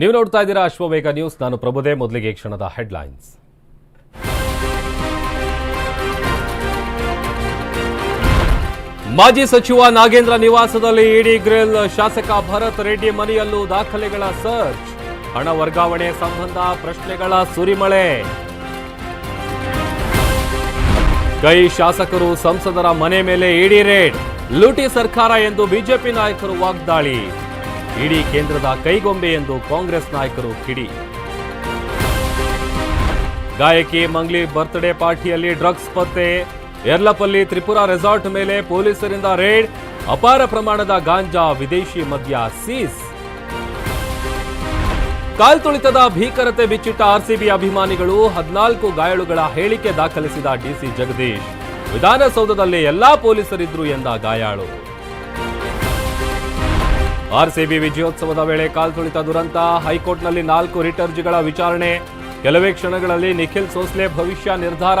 ನೀವು ನೋಡ್ತಾ ಇದ್ದೀರಾ ಅಶ್ವವೇಗ ನ್ಯೂಸ್. ನಾನು ಪ್ರಭುದೇ, ಮೊದಲಿಗೆ ಕ್ಷಣದ ಹೆಡ್ಲೈನ್ಸ್. ಮಾಜಿ ಸಚಿವ ನಾಗೇಂದ್ರ ನಿವಾಸದಲ್ಲಿ ಇಡಿ ಗ್ರಿಲ್, ಶಾಸಕ ಭರತ್ ರೆಡ್ಡಿ ಮನೆಯಲ್ಲೂ ದಾಖಲೆಗಳ ಸರ್ಚ್. ಹಣ ವರ್ಗಾವಣೆ ಸಂಬಂಧ ಪ್ರಶ್ನೆಗಳ ಸುರಿಮಳೆ. ಕೈ ಶಾಸಕರು ಸಂಸದರ ಮನೆ ಮೇಲೆ ಇಡಿ ರೇಡ್. ಲೂಟಿ ಸರ್ಕಾರ ಎಂದು ಬಿಜೆಪಿ ನಾಯಕರು ವಾಗ್ದಾಳಿ. ಇಡೀ ಕೇಂದ್ರದ ಕೈಗೊಂಬೆ ಎಂದು ಕಾಂಗ್ರೆಸ್ ನಾಯಕರು ಕಿಡಿ. ಗಾಯಕಿ ಮಂಗ್ಲಿ ಬರ್ತ್ಡೇ ಪಾರ್ಟಿಯಲ್ಲಿ ಡ್ರಗ್ಸ್ ಪತ್ತೆ. ಯರ್ಲಪಲ್ಲಿ ತ್ರಿಪುರ ರೆಸಾರ್ಟ್ ಮೇಲೆ ಪೊಲೀಸರಿಂದ ರೇಡ್. ಅಪಾರ ಪ್ರಮಾಣದ ಗಾಂಜಾ ವಿದೇಶಿ ಮದ್ಯ ಸೀಸ್. ಕಾಲ್ತುಳಿತದ ಭೀಕರತೆ ಬಿಚ್ಚಿಟ್ಟ ಆರ್ಸಿಬಿ ಅಭಿಮಾನಿಗಳು ಹದಿನಾಲ್ಕು ಗಾಯಾಳುಗಳ ಹೇಳಿಕೆ ದಾಖಲಿಸಿದ ಡಿಸಿ ಜಗದೀಶ್. ವಿಧಾನಸೌಧದಲ್ಲಿ ಎಲ್ಲಾ ಪೊಲೀಸರಿದ್ರು ಎಂದ ಗಾಯಾಳು. ಆರ್ಸಿಬಿ ವಿಜಯೋತ್ಸವದ ವೇಳೆ ಕಾಲ್ತುಳಿತ ದುರಂತ, ಹೈಕೋರ್ಟ್ನಲ್ಲಿ ನಾಲ್ಕು ರಿಟ್ ಅರ್ಜಿಗಳ ವಿಚಾರಣೆ, ಕೆಲವೇ ಕ್ಷಣಗಳಲ್ಲಿ ನಿಖಿಲ್ ಸೋಸ್ಲೆ ಭವಿಷ್ಯ ನಿರ್ಧಾರ.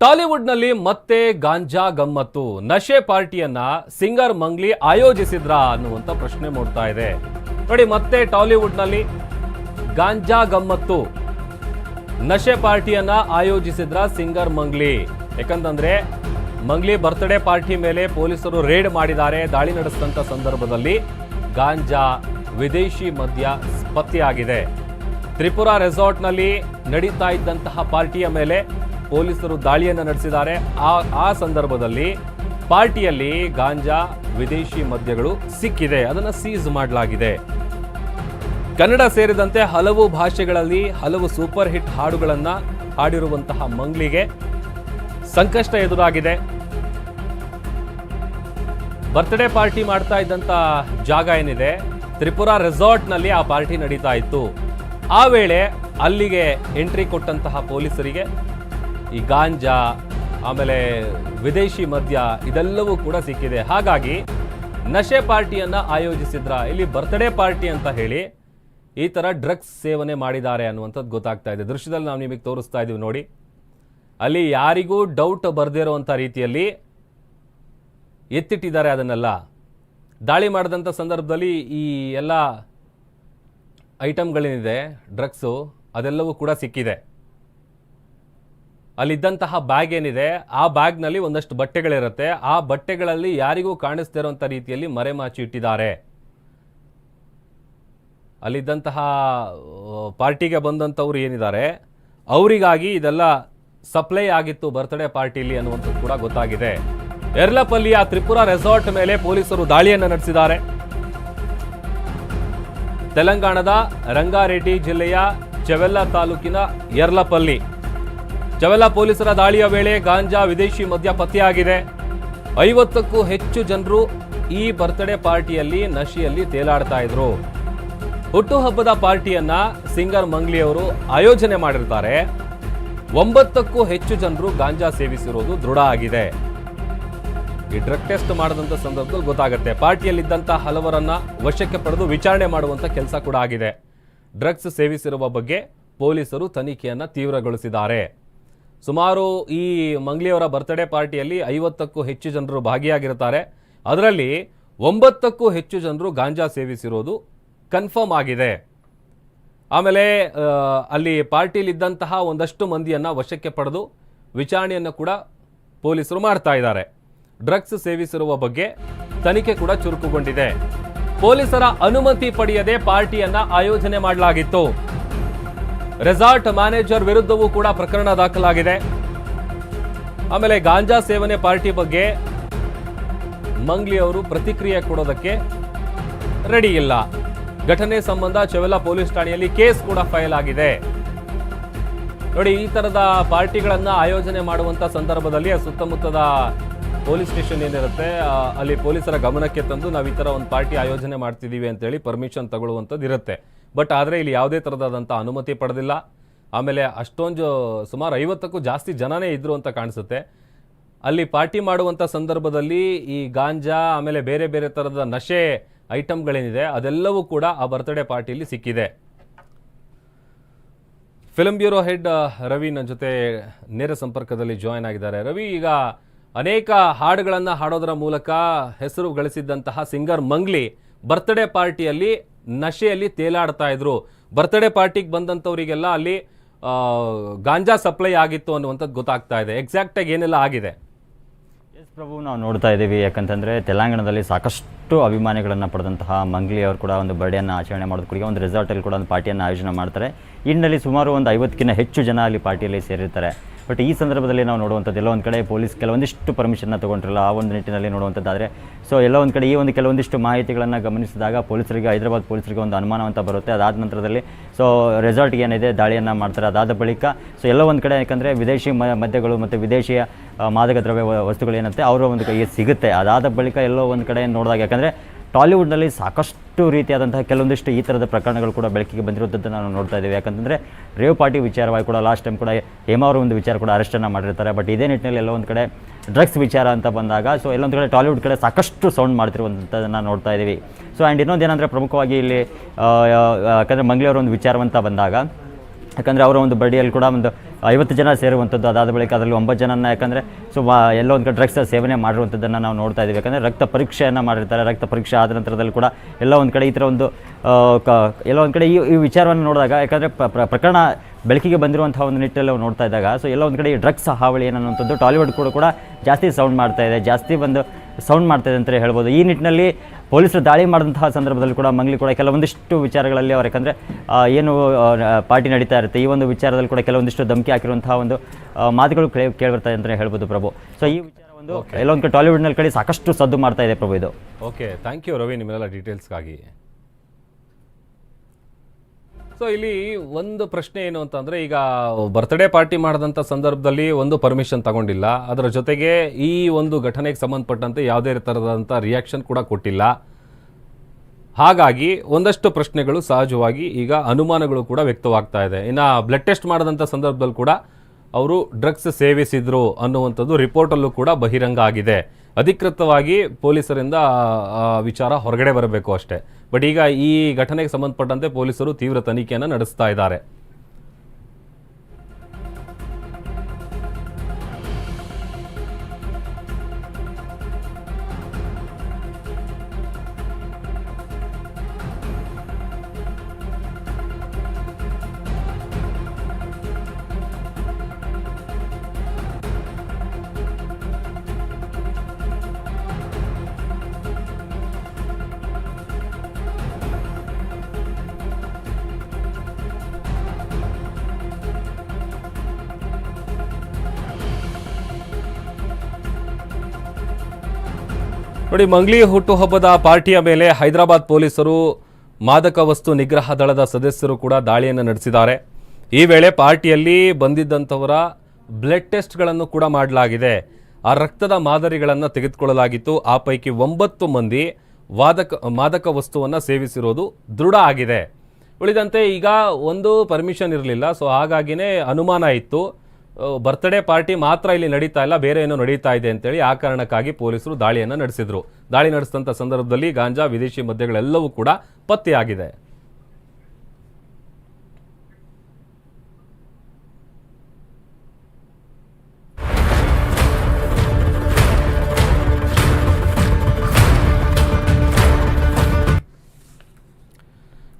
ಟಾಲಿವುಡ್ನಲ್ಲಿ ಮತ್ತೆ ಗಾಂಜಾ ಗಮ್ಮತ್ತು. ನಶೆ ಪಾರ್ಟಿಯನ್ನ ಸಿಂಗರ್ ಮಂಗ್ಲಿ ಆಯೋಜಿಸಿದ್ರ ಅನ್ನುವಂತ ಪ್ರಶ್ನೆ ಮೂಡ್ತಾ ಇದೆ. ನೋಡಿ, ಮತ್ತೆ ಟಾಲಿವುಡ್ನಲ್ಲಿ ಗಾಂಜಾ ಗಮ್ಮತ್ತು. ನಶೆ ಪಾರ್ಟಿಯನ್ನ ಆಯೋಜಿಸಿದ್ರ ಸಿಂಗರ್ ಮಂಗ್ಲಿ. ಯಾಕಂತಂದ್ರೆ, ಮಂಗ್ಲಿ ಬರ್ತ್ಡೇ ಪಾರ್ಟಿ ಮೇಲೆ ಪೊಲೀಸರು ರೇಡ್ ಮಾಡಿದ್ದಾರೆ. ದಾಳಿ ನಡೆಸಿದಂತ ಸಂದರ್ಭದಲ್ಲಿ ಗಾಂಜಾ ವಿದೇಶಿ ಮದ್ಯ ಪತ್ತೆಯಾಗಿದೆ ತ್ರಿಪುರಾ ರೆಸಾರ್ಟ್ನಲ್ಲಿ ನಡೀತಾ ಇದ್ದಂತಹ ಪಾರ್ಟಿಯ ಮೇಲೆ ಪೊಲೀಸರು ದಾಳಿಯನ್ನು ನಡೆಸಿದ್ದಾರೆ. ಆ ಆ ಸಂದರ್ಭದಲ್ಲಿ ಪಾರ್ಟಿಯಲ್ಲಿ ಗಾಂಜಾ ವಿದೇಶಿ ಮದ್ಯಗಳು ಸಿಕ್ಕಿದೆ. ಅದನ್ನು ಸೀಸ್ ಮಾಡಲಾಗಿದೆ. ಕನ್ನಡ ಸೇರಿದಂತೆ ಹಲವು ಭಾಷೆಗಳಲ್ಲಿ ಹಲವು ಸೂಪರ್ ಹಿಟ್ ಹಾಡುಗಳನ್ನು ಹಾಡಿರುವಂತಹ ಮಂಗ್ಲಿಗೆ ಸಂಕಷ್ಟ ಎದುರಾಗಿದೆ. ಬರ್ತ್ಡೇ ಪಾರ್ಟಿ ಮಾಡ್ತಾ ಇದ್ದಂಥ ಜಾಗ ಏನಿದೆ? ತ್ರಿಪುರ ರೆಸಾರ್ಟ್ನಲ್ಲಿ ಆ ಪಾರ್ಟಿ ನಡೀತಾ ಇತ್ತು. ಆ ವೇಳೆ ಅಲ್ಲಿಗೆ ಎಂಟ್ರಿ ಕೊಟ್ಟಂತಹ ಪೊಲೀಸರಿಗೆ ಈ ಗಾಂಜಾ, ಆಮೇಲೆ ವಿದೇಶಿ ಮದ್ಯ ಇದೆಲ್ಲವೂ ಕೂಡ ಸಿಕ್ಕಿದೆ. ಹಾಗಾಗಿ ನಶೆ ಪಾರ್ಟಿಯನ್ನು ಆಯೋಜಿಸಿದ್ರ? ಇಲ್ಲಿ ಬರ್ತ್ಡೇ ಪಾರ್ಟಿ ಅಂತ ಹೇಳಿ ಈ ತರ ಡ್ರಗ್ಸ್ ಸೇವನೆ ಮಾಡಿದ್ದಾರೆ ಅನ್ನುವಂಥದ್ದು ಗೊತ್ತಾಗ್ತಾ ಇದೆ. ದೃಶ್ಯದಲ್ಲಿ ನಾವು ನಿಮಗೆ ತೋರಿಸ್ತಾ ಇದ್ದೀವಿ ನೋಡಿ. ಅಲ್ಲಿ ಯಾರಿಗೂ ಡೌಟ್ ಬರ್ದೇ ಇರುವಂಥ ರೀತಿಯಲ್ಲಿ ಎತ್ತಿಟ್ಟಿದ್ದಾರೆ ಅದನ್ನೆಲ್ಲ. ದಾಳಿ ಮಾಡಿದಂಥ ಸಂದರ್ಭದಲ್ಲಿ ಈ ಎಲ್ಲ ಐಟಮ್ಗಳೇನಿದೆ ಡ್ರಗ್ಸು, ಅದೆಲ್ಲವೂ ಕೂಡ ಸಿಕ್ಕಿದೆ. ಅಲ್ಲಿದ್ದಂತಹ ಬ್ಯಾಗ್ ಏನಿದೆ, ಆ ಬ್ಯಾಗ್ನಲ್ಲಿ ಒಂದಷ್ಟು ಬಟ್ಟೆಗಳಿರುತ್ತೆ. ಆ ಬಟ್ಟೆಗಳಲ್ಲಿ ಯಾರಿಗೂ ಕಾಣಿಸ್ತಿರುವಂಥ ರೀತಿಯಲ್ಲಿ ಮರೆಮಾಚಿ ಇಟ್ಟಿದ್ದಾರೆ. ಅಲ್ಲಿದ್ದಂತಹ ಪಾರ್ಟಿಗೆ ಬಂದಂಥವ್ರು ಏನಿದ್ದಾರೆ, ಅವರಿಗಾಗಿ ಇದೆಲ್ಲ ಸಪ್ಲೈ ಆಗಿತ್ತು ಬರ್ತ್ಡೇ ಪಾರ್ಟಿಲಿ ಅನ್ನುವಂಥದ್ದು ಕೂಡ ಗೊತ್ತಾಗಿದೆ. ಎರ್ಲಪಲ್ಲಿಯ ತ್ರಿಪುರ ರೆಸಾರ್ಟ್ ಮೇಲೆ ಪೊಲೀಸರು ದಾಳಿಯನ್ನು ನಡೆಸಿದ್ದಾರೆ. ತೆಲಂಗಾಣದ ರಂಗಾರೆಡ್ಡಿ ಜಿಲ್ಲೆಯ ಚವೆಲ್ಲ ತಾಲೂಕಿನ ಯರ್ಲಪಲ್ಲಿ. ಚೆವೆಲ್ಲ ಪೊಲೀಸರ ದಾಳಿಯ ವೇಳೆ ಗಾಂಜಾ ವಿದೇಶಿ ಮದ್ಯ ಪತ್ತೆಯಾಗಿದೆ. ಐವತ್ತಕ್ಕೂ ಹೆಚ್ಚು ಜನರು ಈ ಬರ್ತ್ಡೇ ಪಾರ್ಟಿಯಲ್ಲಿ ನಶಿಯಲ್ಲಿ ತೇಲಾಡ್ತಾ ಇದ್ರು. ಹುಟ್ಟುಹಬ್ಬದ ಪಾರ್ಟಿಯನ್ನ ಸಿಂಗರ್ ಮಂಗ್ಲಿ ಅವರು ಆಯೋಜನೆ ಮಾಡಿರ್ತಾರೆ. ಒಂಬತ್ತಕ್ಕೂ ಹೆಚ್ಚು ಜನರು ಗಾಂಜಾ ಸೇವಿಸಿರೋದು ದೃಢ ಆಗಿದೆ. ಈ ಡ್ರಗ್ ಟೆಸ್ಟ್ ಮಾಡಿದಂಥ ಸಂದರ್ಭದಲ್ಲಿ ಗೊತ್ತಾಗುತ್ತೆ. ಪಾರ್ಟಿಯಲ್ಲಿದ್ದಂಥ ಹಲವರನ್ನ ವಶಕ್ಕೆ ಪಡೆದು ವಿಚಾರಣೆ ಮಾಡುವಂಥ ಕೆಲಸ ಕೂಡ ಆಗಿದೆ. ಡ್ರಗ್ಸ್ ಸೇವಿಸಿರುವ ಬಗ್ಗೆ ಪೊಲೀಸರು ತನಿಖೆಯನ್ನ ತೀವ್ರಗೊಳಿಸಿದ್ದಾರೆ. ಸುಮಾರು ಈ ಮಂಗ್ಲಿಯವರ ಬರ್ತ್ಡೇ ಪಾರ್ಟಿಯಲ್ಲಿ ಐವತ್ತಕ್ಕೂ ಹೆಚ್ಚು ಜನರು ಭಾಗಿಯಾಗಿರ್ತಾರೆ ಅದರಲ್ಲಿ ಒಂಬತ್ತಕ್ಕೂ ಹೆಚ್ಚು ಜನರು ಗಾಂಜಾ ಸೇವಿಸಿರೋದು ಕನ್ಫರ್ಮ್ ಆಗಿದೆ. ಆಮೇಲೆ ಅಲ್ಲಿ ಪಾರ್ಟಿಲಿದ್ದಂತಹ ಒಂದಷ್ಟು ಮಂದಿಯನ್ನು ವಶಕ್ಕೆ ಪಡೆದು ವಿಚಾರಣೆಯನ್ನು ಕೂಡ ಪೊಲೀಸರು ಮಾಡ್ತಾ ಇದ್ದಾರೆ. ಡ್ರಗ್ಸ್ ಸೇವಿಸಿರುವ ಬಗ್ಗೆ ತನಿಖೆ ಕೂಡ ಚುರುಕುಗೊಂಡಿದೆ. ಪೊಲೀಸರ ಅನುಮತಿ ಪಡೆಯದೆ ಪಾರ್ಟಿಯನ್ನ ಆಯೋಜನೆ ಮಾಡಲಾಗಿತ್ತು. ರೆಸಾರ್ಟ್ ಮ್ಯಾನೇಜರ್ ವಿರುದ್ಧವೂ ಕೂಡ ಪ್ರಕರಣ ದಾಖಲಾಗಿದೆ. ಆಮೇಲೆ ಗಾಂಜಾ ಸೇವನೆ ಪಾರ್ಟಿ ಬಗ್ಗೆ ಮಂಗ್ಲಿ ಅವರು ಪ್ರತಿಕ್ರಿಯೆ ಕೊಡೋದಕ್ಕೆ ರೆಡಿ ಇಲ್ಲ. ಘಟನೆ ಸಂಬಂಧ ಚೆವೆಲ್ಲ ಪೊಲೀಸ್ ಠಾಣೆಯಲ್ಲಿ ಕೇಸ್ ಕೂಡ ಫೈಲ್ ಆಗಿದೆ. ನೋಡಿ, ಈ ತರದ ಪಾರ್ಟಿಗಳನ್ನ ಆಯೋಜನೆ ಮಾಡುವಂತ ಸಂದರ್ಭದಲ್ಲಿ ಸುತ್ತಮುತ್ತದ ಪೊಲೀಸ್ ಸ್ಟೇಷನ್ ಏನಿರುತ್ತೆ ಅಲ್ಲಿ ಪೊಲೀಸರ ಗಮನಕ್ಕೆ ತಂದು ನಾವು ಈ ತರ ಒಂದು ಪಾರ್ಟಿ ಆಯೋಜನೆ ಮಾಡ್ತಿದೀವಿ ಅಂತೇಳಿ ಪರ್ಮಿಷನ್ ತಗೊಳ್ಳುವಂಥದ್ದು ಇರುತ್ತೆ. ಬಟ್ ಆದರೆ ಇಲ್ಲಿ ಯಾವುದೇ ಥರದಾದಂಥ ಅನುಮತಿ ಪಡೆದಿಲ್ಲ. ಆಮೇಲೆ ಅಷ್ಟೊಂದು ಸುಮಾರು ಐವತ್ತಕ್ಕೂ ಜಾಸ್ತಿ ಜನನೇ ಇದ್ರು ಅಂತ ಕಾಣಿಸುತ್ತೆ. ಅಲ್ಲಿ ಪಾರ್ಟಿ ಮಾಡುವಂಥ ಸಂದರ್ಭದಲ್ಲಿ ಈ ಗಾಂಜಾ, ಆಮೇಲೆ ಬೇರೆ ಬೇರೆ ಥರದ ನಶೆ ಐಟಮ್ಗಳೇನಿದೆ ಅದೆಲ್ಲವೂ ಕೂಡ ಆ ಬರ್ತ್ಡೇ ಪಾರ್ಟಿಯಲ್ಲಿ ಸಿಕ್ಕಿದೆ. ಫಿಲ್ಮ್ ಬ್ಯೂರೋ ಹೆಡ್ ರವಿ ನನ್ನ ಜೊತೆ ನೇರ ಸಂಪರ್ಕದಲ್ಲಿ ಜಾಯ್ನ್ ಆಗಿದ್ದಾರೆ. ರವಿ, ಈಗ ಅನೇಕ ಹಾಡುಗಳನ್ನು ಹಾಡೋದರ ಮೂಲಕ ಹೆಸರು ಗಳಿಸಿದ್ದಂತಹ ಸಿಂಗರ್ ಮಂಗ್ಲಿ ಬರ್ತ್ಡೇ ಪಾರ್ಟಿಯಲ್ಲಿ ನಶೆಯಲ್ಲಿ ತೇಲಾಡ್ತಾ ಇದ್ರು. ಬರ್ತ್ಡೇ ಪಾರ್ಟಿಗೆ ಬಂದಂಥವರಿಗೆಲ್ಲ ಅಲ್ಲಿ ಗಾಂಜಾ ಸಪ್ಲೈ ಆಗಿತ್ತು ಅನ್ನುವಂಥದ್ದು ಗೊತ್ತಾಗ್ತಾ ಇದೆ. ಎಕ್ಸಾಕ್ಟಾಗಿ ಏನೆಲ್ಲ ಆಗಿದೆ? ಎಸ್ ಪ್ರಭು, ನಾವು ನೋಡ್ತಾ ಇದ್ದೀವಿ. ಯಾಕಂತಂದರೆ ತೆಲಂಗಾಣದಲ್ಲಿ ಸಾಕಷ್ಟು ಅಭಿಮಾನಿಗಳನ್ನು ಪಡೆದಂತಹ ಮಂಗ್ಲಿ ಅವರು ಕೂಡ ಒಂದು ಬರ್ಡೇಯನ್ನು ಆಚರಣೆ ಮಾಡೋದಕ್ಕೆ ಒಂದು ರೆಸಾರ್ಟಲ್ಲಿ ಕೂಡ ಒಂದು ಪಾರ್ಟಿಯನ್ನು ಆಯೋಜನೆ ಮಾಡ್ತಾರೆ. ಇನ್ನಲ್ಲಿ ಸುಮಾರು ಒಂದು ಐವತ್ತಕ್ಕಿಂತ ಹೆಚ್ಚು ಜನ ಅಲ್ಲಿ ಪಾರ್ಟಿಯಲ್ಲಿ ಸೇರಿರ್ತಾರೆ. ಬಟ್ ಈ ಸಂದರ್ಭದಲ್ಲಿ ನಾವು ನೋಡುವಂಥದ್ದು ಎಲ್ಲ ಒಂದು ಕಡೆ ಪೊಲೀಸ್ ಕೆಲವೊಂದಿಷ್ಟು ಪರ್ಮಿಷನ್ನ ತೊಗೊಂಡಿರಲ್ಲ, ಆ ಒಂದು ನಿಟ್ಟಿನಲ್ಲಿ ನೋಡುವಂಥದ್ದಾದರೆ. ಸೊ ಎಲ್ಲ ಒಂದು ಕಡೆ ಈ ಒಂದು ಕೆಲವೊಂದಿಷ್ಟು ಮಾಹಿತಿಗಳನ್ನು ಗಮನಿಸಿದಾಗ ಪೊಲೀಸರಿಗೆ, ಹೈದರಾಬಾದ್ ಪೊಲೀಸರಿಗೆ ಒಂದು ಅನುಮಾನ ಅಂತ ಬರುತ್ತೆ. ಅದಾದ ನಂತರದಲ್ಲಿ ಸೊ ರೆಸಾರ್ಟ್ಗೆ ಏನಿದೆ, ದಾಳಿಯನ್ನು ಮಾಡ್ತಾರೆ. ಅದಾದ ಬಳಿಕ ಸೊ ಎಲ್ಲ ಒಂದು ಕಡೆ ಯಾಕಂದರೆ ವಿದೇಶಿ ಮದ್ಯಗಳು ಮತ್ತು ವಿದೇಶಿಯ ಮಾದಕ ದ್ರವ್ಯ ವಸ್ತುಗಳೇನಂತೆ, ಅವರ ಒಂದು ಕೈಗೆ ಸಿಗುತ್ತೆ. ಅದಾದ ಬಳಿಕ ಎಲ್ಲೋ ಒಂದು ಕಡೆ ನೋಡಿದಾಗ, ಯಾಕಂದರೆ ಟಾಲಿವುಡ್ನಲ್ಲಿ ಸಾಕಷ್ಟು ರೀತಿಯಾದಂತಹ ಕೆಲವೊಂದಿಷ್ಟು ಈ ಥರದ ಪ್ರಕರಣಗಳು ಕೂಡ ಬೆಳಕಿಗೆ ಬಂದಿರೋದನ್ನು ನಾವು ನೋಡ್ತಾ ಇದ್ದೀವಿ. ಯಾಕಂತಂದರೆ ರೇವ್ ಪಾರ್ಟಿ ವಿಚಾರವಾಗಿ ಕೂಡ ಲಾಸ್ಟ್ ಟೈಮ್ ಕೂಡ ಹೇಮಾ ಅವರ ಒಂದು ವಿಚಾರ ಕೂಡ ಅರೆಸ್ಟನ್ನು ಮಾಡಿರ್ತಾರೆ. ಬಟ್ ಇದೇ ನಿಟ್ಟಿನಲ್ಲಿ ಎಲ್ಲೋ ಒಂದು ಕಡೆ ಡ್ರಗ್ಸ್ ವಿಚಾರ ಅಂತ ಬಂದಾಗ ಸೊ ಎಲ್ಲೊಂದು ಕಡೆ ಟಾಲಿವುಡ್ ಕಡೆ ಸಾಕಷ್ಟು ಸೌಂಡ್ ಮಾಡ್ತಿರುವಂಥದ್ದನ್ನು ನೋಡ್ತಾ ಇದ್ದೀವಿ. ಸೊ ಆ್ಯಂಡ್ ಇನ್ನೊಂದು ಏನಂದರೆ ಪ್ರಮುಖವಾಗಿ ಇಲ್ಲಿ ಯಾಕಂದರೆ ಮಂಗಳೂರು ಒಂದು ವಿಚಾರವಂತ ಬಂದಾಗ ಯಾಕಂದರೆ ಅವರ ಒಂದು ಬಡಿಯಲ್ಲಿ ಕೂಡ ಒಂದು ಐವತ್ತು ಜನ ಸೇರುವಂಥದ್ದು, ಅದಾದ ಬಳಿಕ ಅದರಲ್ಲಿ ಒಂಬತ್ತು ಜನನ ಯಾಕಂದರೆ ಸೊ ಎಲ್ಲೋ ಒಂದು ಕಡೆ ಡ್ರಗ್ಸ್ ಸೇವನೆ ಮಾಡಿರುವಂಥದ್ದನ್ನು ನಾವು ನೋಡ್ತಾ ಇದ್ದೀವಿ. ಯಾಕಂದರೆ ರಕ್ತ ಪರೀಕ್ಷೆಯನ್ನು ಮಾಡಿರ್ತಾರೆ, ರಕ್ತ ಪರೀಕ್ಷೆ ಆದ ನಂತರದಲ್ಲಿ ಕೂಡ ಎಲ್ಲ ಒಂದು ಕಡೆ ಈ ಥರ ಒಂದು ಕ, ಎಲ್ಲೋ ಒಂದು ಕಡೆ ಈ ಈ ವಿಚಾರವನ್ನು ನೋಡಿದಾಗ ಯಾಕಂದರೆ ಪ್ರಕರಣ ಬೆಳಕಿಗೆ ಬಂದಿರುವಂಥ ಒಂದು ನಿಟ್ಟಲ್ಲಿ ನಾವು ನೋಡ್ತಾ ಇದ್ದಾಗ ಸೊ ಎಲ್ಲ ಒಂದು ಕಡೆ ಈ ಡ್ರಗ್ಸ್ ಹಾವಳಿ ಏನನ್ನುವಂಥದ್ದು ಟಾಲಿವುಡ್ ಕೂಡ ಕೂಡ ಜಾಸ್ತಿ ಸೌಂಡ್ ಮಾಡ್ತಾ ಇದೆ ಜಾಸ್ತಿ ಒಂದು ಸೌಂಡ್ ಮಾಡ್ತಾ ಇದೆ ಅಂತಲೇ ಹೇಳ್ಬೋದು. ಈ ನಿಟ್ಟಿನಲ್ಲಿ ಪೊಲೀಸರು ದಾಳಿ ಮಾಡಿದಂತಹ ಸಂದರ್ಭದಲ್ಲಿ ಕೂಡ ಮಂಗ್ಲಿ ಕೂಡ ಕೆಲವೊಂದಿಷ್ಟು ವಿಚಾರಗಳಲ್ಲಿ ಅವ್ರು ಯಾಕಂದರೆ ಏನು ಪಾರ್ಟಿ ನಡೀತಾ ಇರುತ್ತೆ. ಈ ಒಂದು ವಿಚಾರದಲ್ಲಿ ಕೂಡ ಕೆಲವೊಂದಿಷ್ಟು ಧಮಕಿ ಹಾಕಿರುವಂತಹ ಒಂದು ಮಾತುಗಳು ಕೇಳಿ ಕೇಳಿಬರ್ತಾ ಇದೆ ಅಂತಲೇ ಹೇಳ್ಬೋದು ಪ್ರಭು. ಸೊ ಈ ವಿಚಾರ ಒಂದು ಎಲ್ಲೊಂದು ಟಾಲಿವುಡ್ನಲ್ಲಿ ಕಡೆ ಸಾಕಷ್ಟು ಸದ್ದು ಮಾಡ್ತಾ ಇದೆ ಪ್ರಭು ಇದು. ಓಕೆ ಥ್ಯಾಂಕ್ ಯು ರವಿ ನಿಮ್ಮೆಲ್ಲ ಡೀಟೇಲ್ಸ್ಗಾಗಿ ಸೊ ಇಲ್ಲಿ ಒಂದು ಪ್ರಶ್ನೆ ಏನು ಅಂತಂದರೆ, ಈಗ ಬರ್ತ್ಡೇ ಪಾರ್ಟಿ ಮಾಡಿದಂಥ ಸಂದರ್ಭದಲ್ಲಿ ಒಂದು ಪರ್ಮಿಷನ್ ತಗೊಂಡಿಲ್ಲ. ಅದರ ಜೊತೆಗೆ ಈ ಒಂದು ಘಟನೆಗೆ ಸಂಬಂಧಪಟ್ಟಂತೆ ಯಾವುದೇ ಥರದಂಥ ರಿಯಾಕ್ಷನ್ ಕೂಡ ಕೊಟ್ಟಿಲ್ಲ. ಹಾಗಾಗಿ ಒಂದಷ್ಟು ಪ್ರಶ್ನೆಗಳು ಸಹಜವಾಗಿ ಈಗ ಅನುಮಾನಗಳು ಕೂಡ ವ್ಯಕ್ತವಾಗ್ತಾ ಇದೆ. ಇನ್ನು ಬ್ಲಡ್ ಟೆಸ್ಟ್ ಮಾಡಿದಂಥ ಸಂದರ್ಭದಲ್ಲಿ ಕೂಡ ಅವರು ಡ್ರಗ್ಸ್ ಸೇವಿಸಿದರು ಅನ್ನುವಂಥದ್ದು ರಿಪೋರ್ಟಲ್ಲೂ ಕೂಡ ಬಹಿರಂಗ ಆಗಿದೆ. ಅಧಿಕೃತವಾಗಿ ಪೊಲೀಸರಿಂದ ವಿಚಾರ ಹೊರಗಡೆ ಬರಬೇಕು ಅಷ್ಟೇ. ಬಟ್ ಈಗ ಈ ಘಟನೆಗೆ ಸಂಬಂಧಪಟ್ಟಂತೆ ಪೊಲೀಸರು ತೀವ್ರ ತನಿಖೆಯನ್ನು ನಡೆಸ್ತಾ ಇದ್ದಾರೆ. ನೋಡಿ, ಮಂಗ್ಲಿ ಹುಟ್ಟುಹಬ್ಬದ ಪಾರ್ಟಿಯ ಮೇಲೆ ಹೈದರಾಬಾದ್ ಪೊಲೀಸರು ಮಾದಕ ವಸ್ತು ನಿಗ್ರಹ ದಳದ ಸದಸ್ಯರು ಕೂಡ ದಾಳಿಯನ್ನು ನಡೆಸಿದ್ದಾರೆ. ಈ ವೇಳೆ ಪಾರ್ಟಿಯಲ್ಲಿ ಬಂದಿದ್ದಂಥವರ ಬ್ಲಡ್ ಟೆಸ್ಟ್ಗಳನ್ನು ಕೂಡ ಮಾಡಲಾಗಿದೆ. ಆ ರಕ್ತದ ಮಾದರಿಗಳನ್ನು ತೆಗೆದುಕೊಳ್ಳಲಾಗಿತ್ತು. ಆ ಪೈಕಿ ಒಂಬತ್ತು ಮಂದಿ ವಾದಕ, ಮಾದಕ ವಸ್ತುವನ್ನು ಸೇವಿಸಿರೋದು ದೃಢ ಆಗಿದೆ. ಉಳಿದಂತೆ ಈಗ ಒಂದು ಪರ್ಮಿಷನ್ ಇರಲಿಲ್ಲ. ಸೊ, ಹಾಗಾಗಿನೇ ಅನುಮಾನ ಇತ್ತು. ಬರ್ತ್ಡೇ ಪಾರ್ಟಿ ಮಾತ್ರ ಇಲ್ಲಿ ನಡೀತಾ ಇಲ್ಲ, ಬೇರೆ ಏನೋ ನಡೀತಾ ಇದೆ ಅಂತೇಳಿ ಆ ಕಾರಣಕ್ಕಾಗಿ ಪೊಲೀಸರು ದಾಳಿಯನ್ನು ನಡೆಸಿದರು. ದಾಳಿ ನಡೆಸಿದಂಥ ಸಂದರ್ಭದಲ್ಲಿ ಗಾಂಜಾ, ವಿದೇಶಿ ಮದ್ಯಗಳೆಲ್ಲವೂ ಕೂಡ ಪತ್ತೆಯಾಗಿದೆ.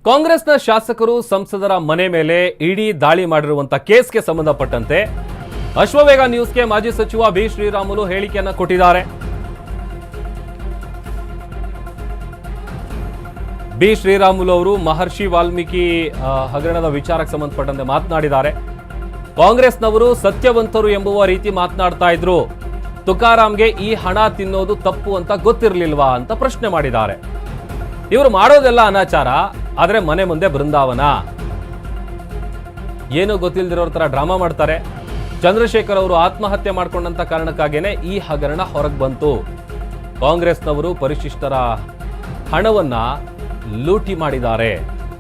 ಕಾಂಗ್ರೆಸ್ನ ಶಾಸಕರು ಸಂಸದರ ಮನೆ ಮೇಲೆ ಇಡಿ ದಾಳಿ ಮಾಡಿರುವಂತ ಕೇಸ್ಗೆ ಸಂಬಂಧಪಟ್ಟಂತೆ ಅಶ್ವವೇಗ ನ್ಯೂಸ್ಗೆ ಮಾಜಿ ಸಚಿವ ಬಿ ಶ್ರೀರಾಮುಲು ಹೇಳಿಕೆಯನ್ನು ಕೊಟ್ಟಿದ್ದಾರೆ. ಬಿ ಶ್ರೀರಾಮುಲು ಅವರು ಮಹರ್ಷಿ ವಾಲ್ಮೀಕಿ ಹಗರಣದ ವಿಚಾರಕ್ಕೆ ಸಂಬಂಧಪಟ್ಟಂತೆ ಮಾತನಾಡಿದ್ದಾರೆ. ಕಾಂಗ್ರೆಸ್ನವರು ಸತ್ಯವಂತರು ಎಂಬುವ ರೀತಿ ಮಾತನಾಡ್ತಾ ಇದ್ರು. ತುಕಾರಾಂಗೆ ಈ ಹಣ ತಿನ್ನೋದು ತಪ್ಪು ಅಂತ ಗೊತ್ತಿರಲಿಲ್ವಾ ಅಂತ ಪ್ರಶ್ನೆ ಮಾಡಿದ್ದಾರೆ. ಇವರು ಮಾಡೋದೆಲ್ಲ ಅನಾಚಾರ. ಆದ್ರೆ ಮನೆ ಮುಂದೆ ಬೃಂದಾವನ. ಏನು ಗೊತ್ತಿಲ್ಲದಿರೋರ ಥರ ಡ್ರಾಮಾ ಮಾಡ್ತಾರೆ. ಚಂದ್ರಶೇಖರ್ ಅವರು ಆತ್ಮಹತ್ಯೆ ಮಾಡಿಕೊಂಡಂಥ ಕಾರಣಕ್ಕಾಗಿಯೇ ಈ ಹಗರಣ ಹೊರಗೆ ಬಂತು. ಕಾಂಗ್ರೆಸ್ನವರು ಪರಿಶಿಷ್ಟರ ಹಣವನ್ನು ಲೂಟಿ ಮಾಡಿದ್ದಾರೆ.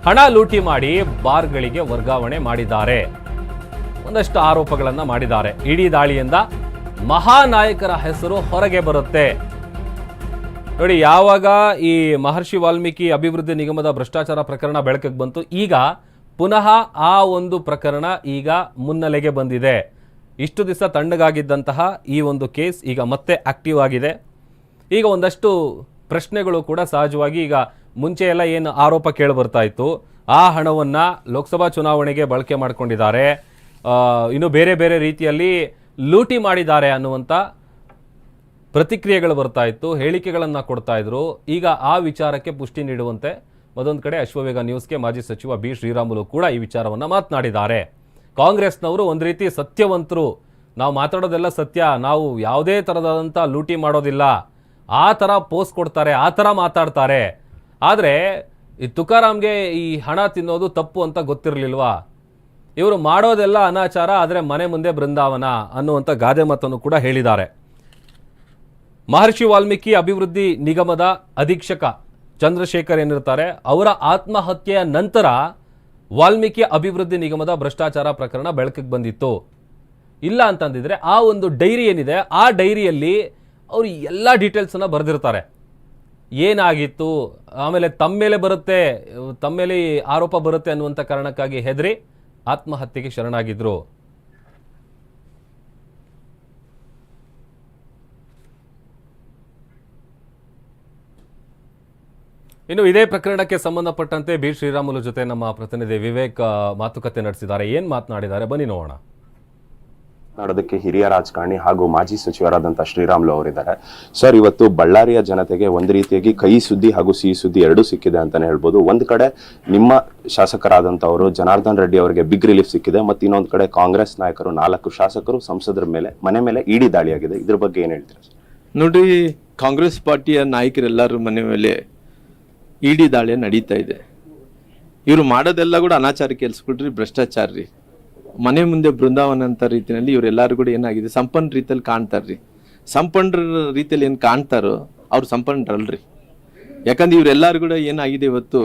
ಹಣ ಲೂಟಿ ಮಾಡಿ ಬಾರ್ಗಳಿಗೆ ವರ್ಗಾವಣೆ ಮಾಡಿದ್ದಾರೆ. ಒಂದಷ್ಟು ಆರೋಪಗಳನ್ನು ಮಾಡಿದ್ದಾರೆ. ಇಡೀ ದಾಳಿಯಿಂದ ಮಹಾನಾಯಕರ ಹೆಸರು ಹೊರಗೆ ಬರುತ್ತೆ. ನೋಡಿ, ಯಾವಾಗ ಈ ಮಹರ್ಷಿ ವಾಲ್ಮೀಕಿ ಅಭಿವೃದ್ಧಿ ನಿಗಮದ ಭ್ರಷ್ಟಾಚಾರ ಪ್ರಕರಣ ಬೆಳಕಿಗೆ ಬಂತು, ಈಗ ಪುನಃ ಆ ಒಂದು ಪ್ರಕರಣ ಈಗ ಮುನ್ನೆಲೆಗೆ ಬಂದಿದೆ. ಇಷ್ಟು ದಿವಸ ತಣ್ಣಗಾಗಿದ್ದಂತಹ ಈ ಒಂದು ಕೇಸ್ ಈಗ ಮತ್ತೆ ಆಕ್ಟಿವ್ ಆಗಿದೆ. ಈಗ ಒಂದಷ್ಟು ಪ್ರಶ್ನೆಗಳು ಕೂಡ ಸಹಜವಾಗಿ ಈಗ ಮುಂಚೆ ಎಲ್ಲ ಏನು ಆರೋಪ ಕೇಳಿ ಬರ್ತಾ ಇತ್ತು. ಆ ಹಣವನ್ನು ಲೋಕಸಭಾ ಚುನಾವಣೆಗೆ ಬಳಕೆ ಮಾಡಿಕೊಂಡಿದ್ದಾರೆ. ಇನ್ನು ಬೇರೆ ಬೇರೆ ರೀತಿಯಲ್ಲಿ ಲೂಟಿ ಮಾಡಿದ್ದಾರೆ ಅನ್ನುವಂಥ ಪ್ರತಿಕ್ರಿಯೆಗಳು ಬರ್ತಾ ಇತ್ತು, ಹೇಳಿಕೆಗಳನ್ನು ಕೊಡ್ತಾ ಇದ್ರು. ಈಗ ಆ ವಿಚಾರಕ್ಕೆ ಪುಷ್ಟಿ ನೀಡುವಂತೆ ಮತ್ತೊಂದು ಕಡೆ ಅಶ್ವವೇಗ ನ್ಯೂಸ್ಗೆ ಮಾಜಿ ಸಚಿವ ಬಿ ಶ್ರೀರಾಮುಲು ಕೂಡ ಈ ವಿಚಾರವನ್ನು ಮಾತನಾಡಿದ್ದಾರೆ. ಕಾಂಗ್ರೆಸ್ನವರು ಒಂದು ರೀತಿ ಸತ್ಯವಂತರು. ನಾವು ಮಾತಾಡೋದೆಲ್ಲ ಸತ್ಯ, ನಾವು ಯಾವುದೇ ಥರದಾದಂಥ ಲೂಟಿ ಮಾಡೋದಿಲ್ಲ. ಆ ಥರ ಪೋಸ್ಟ್ ಕೊಡ್ತಾರೆ, ಆ ಥರ ಮಾತಾಡ್ತಾರೆ. ಆದರೆ ಈ ತುಕಾರಾಮ್ಗೆ ಈ ಹಣ ತಿನ್ನೋದು ತಪ್ಪು ಅಂತ ಗೊತ್ತಿರಲಿಲ್ವಾ? ಇವರು ಮಾಡೋದೆಲ್ಲ ಅನಾಚಾರ, ಆದರೆ ಮನೆ ಮುಂದೆ ಬೃಂದಾವನ ಅನ್ನುವಂಥ ಗಾದೆ ಮಾತನ್ನು ಕೂಡ ಹೇಳಿದ್ದಾರೆ. ಮಹರ್ಷಿ ವಾಲ್ಮೀಕಿ ಅಭಿವೃದ್ಧಿ ನಿಗಮದ ಅಧೀಕ್ಷಕ ಚಂದ್ರಶೇಖರ್ ಏನಿರ್ತಾರೆ, ಅವರ ಆತ್ಮಹತ್ಯೆಯ ನಂತರ ವಾಲ್ಮೀಕಿ ಅಭಿವೃದ್ಧಿ ನಿಗಮದ ಭ್ರಷ್ಟಾಚಾರ ಪ್ರಕರಣ ಬೆಳಕಿಗೆ ಬಂದಿತ್ತು. ಇಲ್ಲ ಅಂತಂದಿದ್ರೆ ಆ ಒಂದು ಡೈರಿ ಏನಿದೆ, ಆ ಡೈರಿಯಲ್ಲಿ ಅವರು ಎಲ್ಲ ಡೀಟೇಲ್ಸನ್ನು ಬರೆದಿರ್ತಾರೆ. ಏನಾಗಿತ್ತು, ಆಮೇಲೆ ತಮ್ಮ ಮೇಲೆ ಬರುತ್ತೆ, ತಮ್ಮ ಮೇಲೆ ಆರೋಪ ಬರುತ್ತೆ ಅನ್ನುವಂಥ ಕಾರಣಕ್ಕಾಗಿ ಹೆದರಿ ಆತ್ಮಹತ್ಯೆಗೆ ಶರಣಾಗಿದ್ರು. ಇನ್ನು ಇದೇ ಪ್ರಕರಣಕ್ಕೆ ಸಂಬಂಧಪಟ್ಟಂತೆ ಬಿ ಶ್ರೀರಾಮುಲು ಜೊತೆ ನಮ್ಮ ಪ್ರತಿನಿಧಿ ವಿವೇಕ್ ಮಾತುಕತೆ ನಡೆಸಿದ್ದಾರೆ. ಏನ್ ಮಾತನಾಡಿದ್ದಾರೆ? ಬನ್ನಿ ನೋಡೋಣ. ಮಾಡೋದಕ್ಕೆ ಹಿರಿಯ ರಾಜಕಾರಣಿ ಹಾಗೂ ಮಾಜಿ ಸಚಿವರಾದಂತಹ ಶ್ರೀರಾಮುಲು ಅವರಿದ್ದಾರೆ. ಸರ್ ಇವತ್ತು ಬಳ್ಳಾರಿಯ ಜನತೆಗೆ ಒಂದು ರೀತಿಯಾಗಿ ಕೈ ಸುದ್ದಿ ಹಾಗೂ ಸಿಹಿ ಸುದ್ದಿ ಎರಡೂ ಸಿಕ್ಕಿದೆ ಅಂತಾನೆ ಹೇಳ್ಬೋದು. ಒಂದು ಕಡೆ ನಿಮ್ಮ ಶಾಸಕರಾದಂತವರು ಜನಾರ್ದನ್ ರೆಡ್ಡಿ ಅವರಿಗೆ ಬಿಗ್ ರಿಲೀಫ್ ಸಿಕ್ಕಿದೆ ಮತ್ತು ಇನ್ನೊಂದು ಕಡೆ ಕಾಂಗ್ರೆಸ್ ನಾಯಕರು ನಾಲ್ಕು ಶಾಸಕರು ಸಂಸದರ ಮೇಲೆ ಮನೆ ಮೇಲೆ ಇಡಿ ದಾಳಿಯಾಗಿದೆ. ಇದ್ರ ಬಗ್ಗೆ ಏನ್ ಹೇಳ್ತೀರಾ ಸರ್? ನೋಡಿ ಕಾಂಗ್ರೆಸ್ ಪಾರ್ಟಿಯ ನಾಯಕರೆಲ್ಲರೂ ಮನೆ ಮೇಲೆ ಇಡಿ ದಾಳಿ ನಡೀತಾ ಇದೆ. ಇವರು ಮಾಡೋದೆಲ್ಲ ಕೂಡ ಅನಾಚಾರ ಕೆಲ್ಸಕೊಳ್ರಿ ಭ್ರಷ್ಟಾಚಾರ ರೀ ಮನೆ ಮುಂದೆ ಬೃಂದಾವನ ಅಂತ ರೀತಿಯಲ್ಲಿ ಇವರೆಲ್ಲರೂ ಕೂಡ ಏನಾಗಿದೆ, ಸಂಪನ್ನ ರೀತಿಯಲ್ಲಿ ಕಾಣ್ತಾರ್ರಿ ಸಂಪನ್ನರ ರೀತಿಯಲ್ಲಿ ಏನು ಕಾಣ್ತಾರೋ ಅವ್ರು ಸಂಪನ್ನರಲ್ರಿ. ಯಾಕಂದ್ರೆ ಇವರೆಲ್ಲರೂ ಕೂಡ ಏನಾಗಿದೆ ಇವತ್ತು,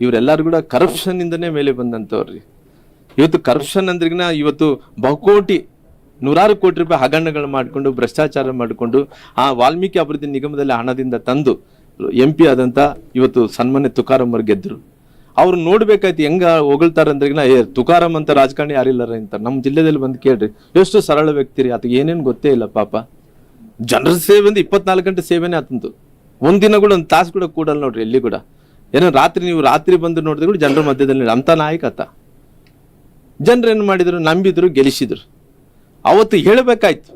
ಇವರೆಲ್ಲರೂ ಕೂಡ ಕರಪ್ಷನ್ ಇಂದನೇ ಮೇಲೆ ಬಂದಂಥವ್ರಿ ಇವತ್ತು ಕರಪ್ಷನ್ ಅಂದ್ರಿಗಿನ ಇವತ್ತು ಬಹುಕೋಟಿ, ನೂರಾರು ಕೋಟಿ ರೂಪಾಯಿ ಹಗರಣಗಳು ಮಾಡಿಕೊಂಡು, ಭ್ರಷ್ಟಾಚಾರ ಮಾಡಿಕೊಂಡು ಆ ವಾಲ್ಮೀಕಿ ಅಭಿವೃದ್ಧಿ ನಿಗಮದಲ್ಲಿ ಹಣದಿಂದ ತಂದು ಎಂ ಪಿ ಆದಂಥ ಇವತ್ತು ಸನ್ಮಾನ್ಯ ತುಕಾರಾಮ್ ಅವ್ರು ಗೆದ್ದರು ಅವ್ರು ನೋಡ್ಬೇಕಾಯ್ತು ಹೆಂಗ ಹೊಗಳ್ತಾರ ಅಂದ್ರಿಗಿನ ಏ, ತುಕಾರಾಮ್ ಅಂತ ರಾಜಕಾರಣಿ ಯಾರಿಲ್ಲಾರ ಅಂತ. ನಮ್ಮ ಜಿಲ್ಲೆದಲ್ಲಿ ಬಂದು ಕೇಳ್ರಿ. ಎಷ್ಟು ಸರಳ ವ್ಯಕ್ತಿ ರೀ ಆತಗೆ ಏನೇನು ಗೊತ್ತೇ ಇಲ್ಲ ಪಾಪ. ಜನರ ಸೇವೆ ಅಂದ್ರೆ ಇಪ್ಪತ್ನಾಲ್ಕು ಗಂಟೆ ಸೇವೆನೇ ಆತಂತು ಒಂದಿನ ಕೂಡ ಒಂದು ತಾಸು ಕೂಡ ಕೂಡಲ್ಲ ನೋಡ್ರಿ, ಎಲ್ಲಿ ಕೂಡ. ಏನೋ ರಾತ್ರಿ ನೀವು ರಾತ್ರಿ ಬಂದು ನೋಡಿದ್ರೆ ಕೂಡ ಜನರ ಮಧ್ಯದಲ್ಲಿ ಅಂತ ನಾಯಕ ಆತ. ಜನರು ಏನು ಮಾಡಿದ್ರು? ನಂಬಿದ್ರು, ಗೆಲ್ಲಿಸಿದ್ರು. ಅವತ್ತು ಹೇಳ್ಬೇಕಾಯ್ತು.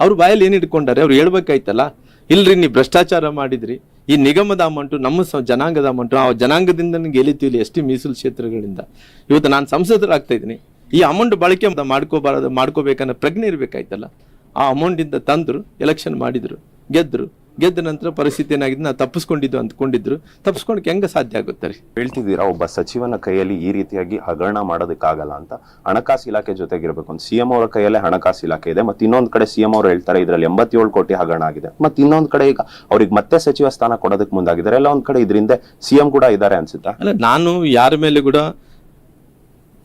ಅವ್ರ ಬಾಯಲ್ಲಿ ಏನು ಇಟ್ಕೊಂಡಾರೆ? ಅವ್ರು ಹೇಳ್ಬೇಕಾಯ್ತಲ್ಲ. ಇಲ್ರಿ, ನೀವು ಭ್ರಷ್ಟಾಚಾರ ಮಾಡಿದ್ರಿ. ಈ ನಿಗಮದ ಅಮೌಂಟು, ನಮ್ಮ ಸ- ಜನಾಂಗದ ಅಮೌಂಟು, ಆ ಜನಾಂಗದಿಂದ ಗೆಲ್ಲಿತೀವಿ ಎಸ್ ಟಿ ಮೀಸಲು ಕ್ಷೇತ್ರಗಳಿಂದ. ಇವತ್ತು ನಾನು ಸಂಸದರಾಗ್ತಾ ಇದ್ದೀನಿ. ಈ ಅಮೌಂಟ್ ಬಳಕೆ ಮಾಡ್ಕೋಬಾರದು, ಮಾಡ್ಕೋಬೇಕನ್ನೋ ಪ್ರಜ್ಞೆ ಇರಬೇಕಾಯ್ತಲ್ಲ? ಆ ಅಮೌಂಟಿಂದ ತಂದರು ಎಲೆಕ್ಷನ್ ಮಾಡಿದರು, ಗೆದ್ರು. ಗೆದ್ದ ನಂತರ ಪರಿಸ್ಥಿತಿ ಏನಾಗಿದೆ? ನಾವು ತಪ್ಪಿಸ್ಕೊಂಡಿದ್ದು ಅಂದ್ಕೊಂಡಿದ್ರು. ತಪ್ಪಿಸ್ಕೊಂಡಕ್ಕೆ ಹೆಂಗ ಸಾಧ್ಯ ಆಗುತ್ತೆ ರೀ? ಹೇಳ್ತಿದ್ದೀರಾ ಒಬ್ಬ ಸಚಿವನ ಕೈಯಲ್ಲಿ ಈ ರೀತಿಯಾಗಿ ಹಗರಣ ಮಾಡೋದಕ್ಕಾಗಲ್ಲ ಅಂತ? ಹಣಕಾಸು ಇಲಾಖೆ ಜೊತೆಗಿರಬೇಕು. ಒಂದು ಸಿಎಂ ಅವರ ಕೈಯಲ್ಲೇ ಹಣಕಾಸು ಇಲಾಖೆ ಇದೆ. ಮತ್ತೆ ಇನ್ನೊಂದು ಕಡೆ ಸಿಎಂ ಅವರು ಹೇಳ್ತಾರೆ ಇದರಲ್ಲಿ ಎಂಬತ್ತೇಳು ಕೋಟಿ ಹಗರಣ ಆಗಿದೆ. ಮತ್ತೆ ಇನ್ನೊಂದು ಕಡೆ ಈಗ ಅವ್ರಿಗೆ ಮತ್ತೆ ಸಚಿವ ಸ್ಥಾನ ಕೊಡೋದಕ್ಕೆ ಮುಂದಾಗಿದ್ದಾರೆ. ಎಲ್ಲ ಒಂದು ಕಡೆ ಇದರಿಂದ ಸಿಎಂ ಕೂಡ ಇದ್ದಾರೆ ಅನ್ಸುತ್ತಾ? ಅಲ್ಲ ನಾನು ಯಾರ ಮೇಲೆ ಕೂಡ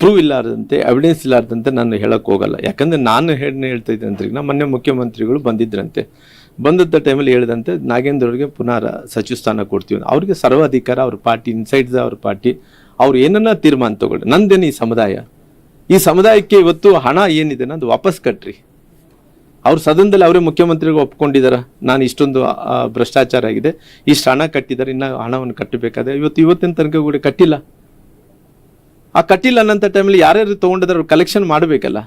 ಪ್ರೂವ್ ಇಲ್ಲಾರ್ದಂತೆ ಎವಿಡೆನ್ಸ್ ಇಲ್ಲಾರ್ದಂತೆ ನಾನು ಹೇಳಕ್ ಹೋಗಲ್ಲ. ಯಾಕಂದ್ರೆ ನಾನು ಹೇಳಿ ಹೇಳ್ತಾ ಇದ್ದೆ ಅಂತ ನಾ ಮೊನ್ನೆ ಮುಖ್ಯಮಂತ್ರಿಗಳು ಬಂದಿದ್ರಂತೆ. ಬಂದದ್ದ ಟೈಮಲ್ಲಿ ಹೇಳಿದಂತೆ ನಾಗೇಂದ್ರ ಅವರಿಗೆ ಪುನಃ ಸಚಿವ ಸ್ಥಾನ ಕೊಡ್ತೀವಿ. ಅವ್ರಿಗೆ ಸರ್ವಾಧಿಕಾರ, ಅವ್ರ ಪಾರ್ಟಿ ಇನ್ಸೈಡ್ಸ್ ಅವ್ರ ಪಾರ್ಟಿ, ಅವ್ರು ಏನನ್ನ ತೀರ್ಮಾನ ತಗೊಳ್ಳಿ. ನಂದೇನು ಈ ಸಮುದಾಯ? ಈ ಸಮುದಾಯಕ್ಕೆ ಇವತ್ತು ಹಣ ಏನಿದೆ ಅದು ವಾಪಸ್ ಕಟ್ರಿ. ಅವ್ರು ಸದನದಲ್ಲಿ ಅವರೇ ಮುಖ್ಯಮಂತ್ರಿಗಳು ಒಪ್ಕೊಂಡಿದಾರ. ನಾನು ಇಷ್ಟೊಂದು ಭ್ರಷ್ಟಾಚಾರ ಆಗಿದೆ. ಇಷ್ಟು ಹಣ ಕಟ್ಟಿದ್ದಾರೆ ಇನ್ನ ಹಣವನ್ನು ಕಟ್ಟಬೇಕಾದ್ರೆ ಇವತ್ತು, ಇವತ್ತಿನ ತನಕ ಕೂಡ ಕಟ್ಟಿಲ್ಲ. ಆ ಕಟ್ಟಿಲ್ಲ ಅನ್ನಂತ ಟೈಮಲ್ಲಿ ಯಾರ್ಯಾರು ತಗೊಂಡಿದ್ದಾರೆ ಅವ್ರು ಕಲೆಕ್ಷನ್ ಮಾಡಬೇಕಲ್ಲ.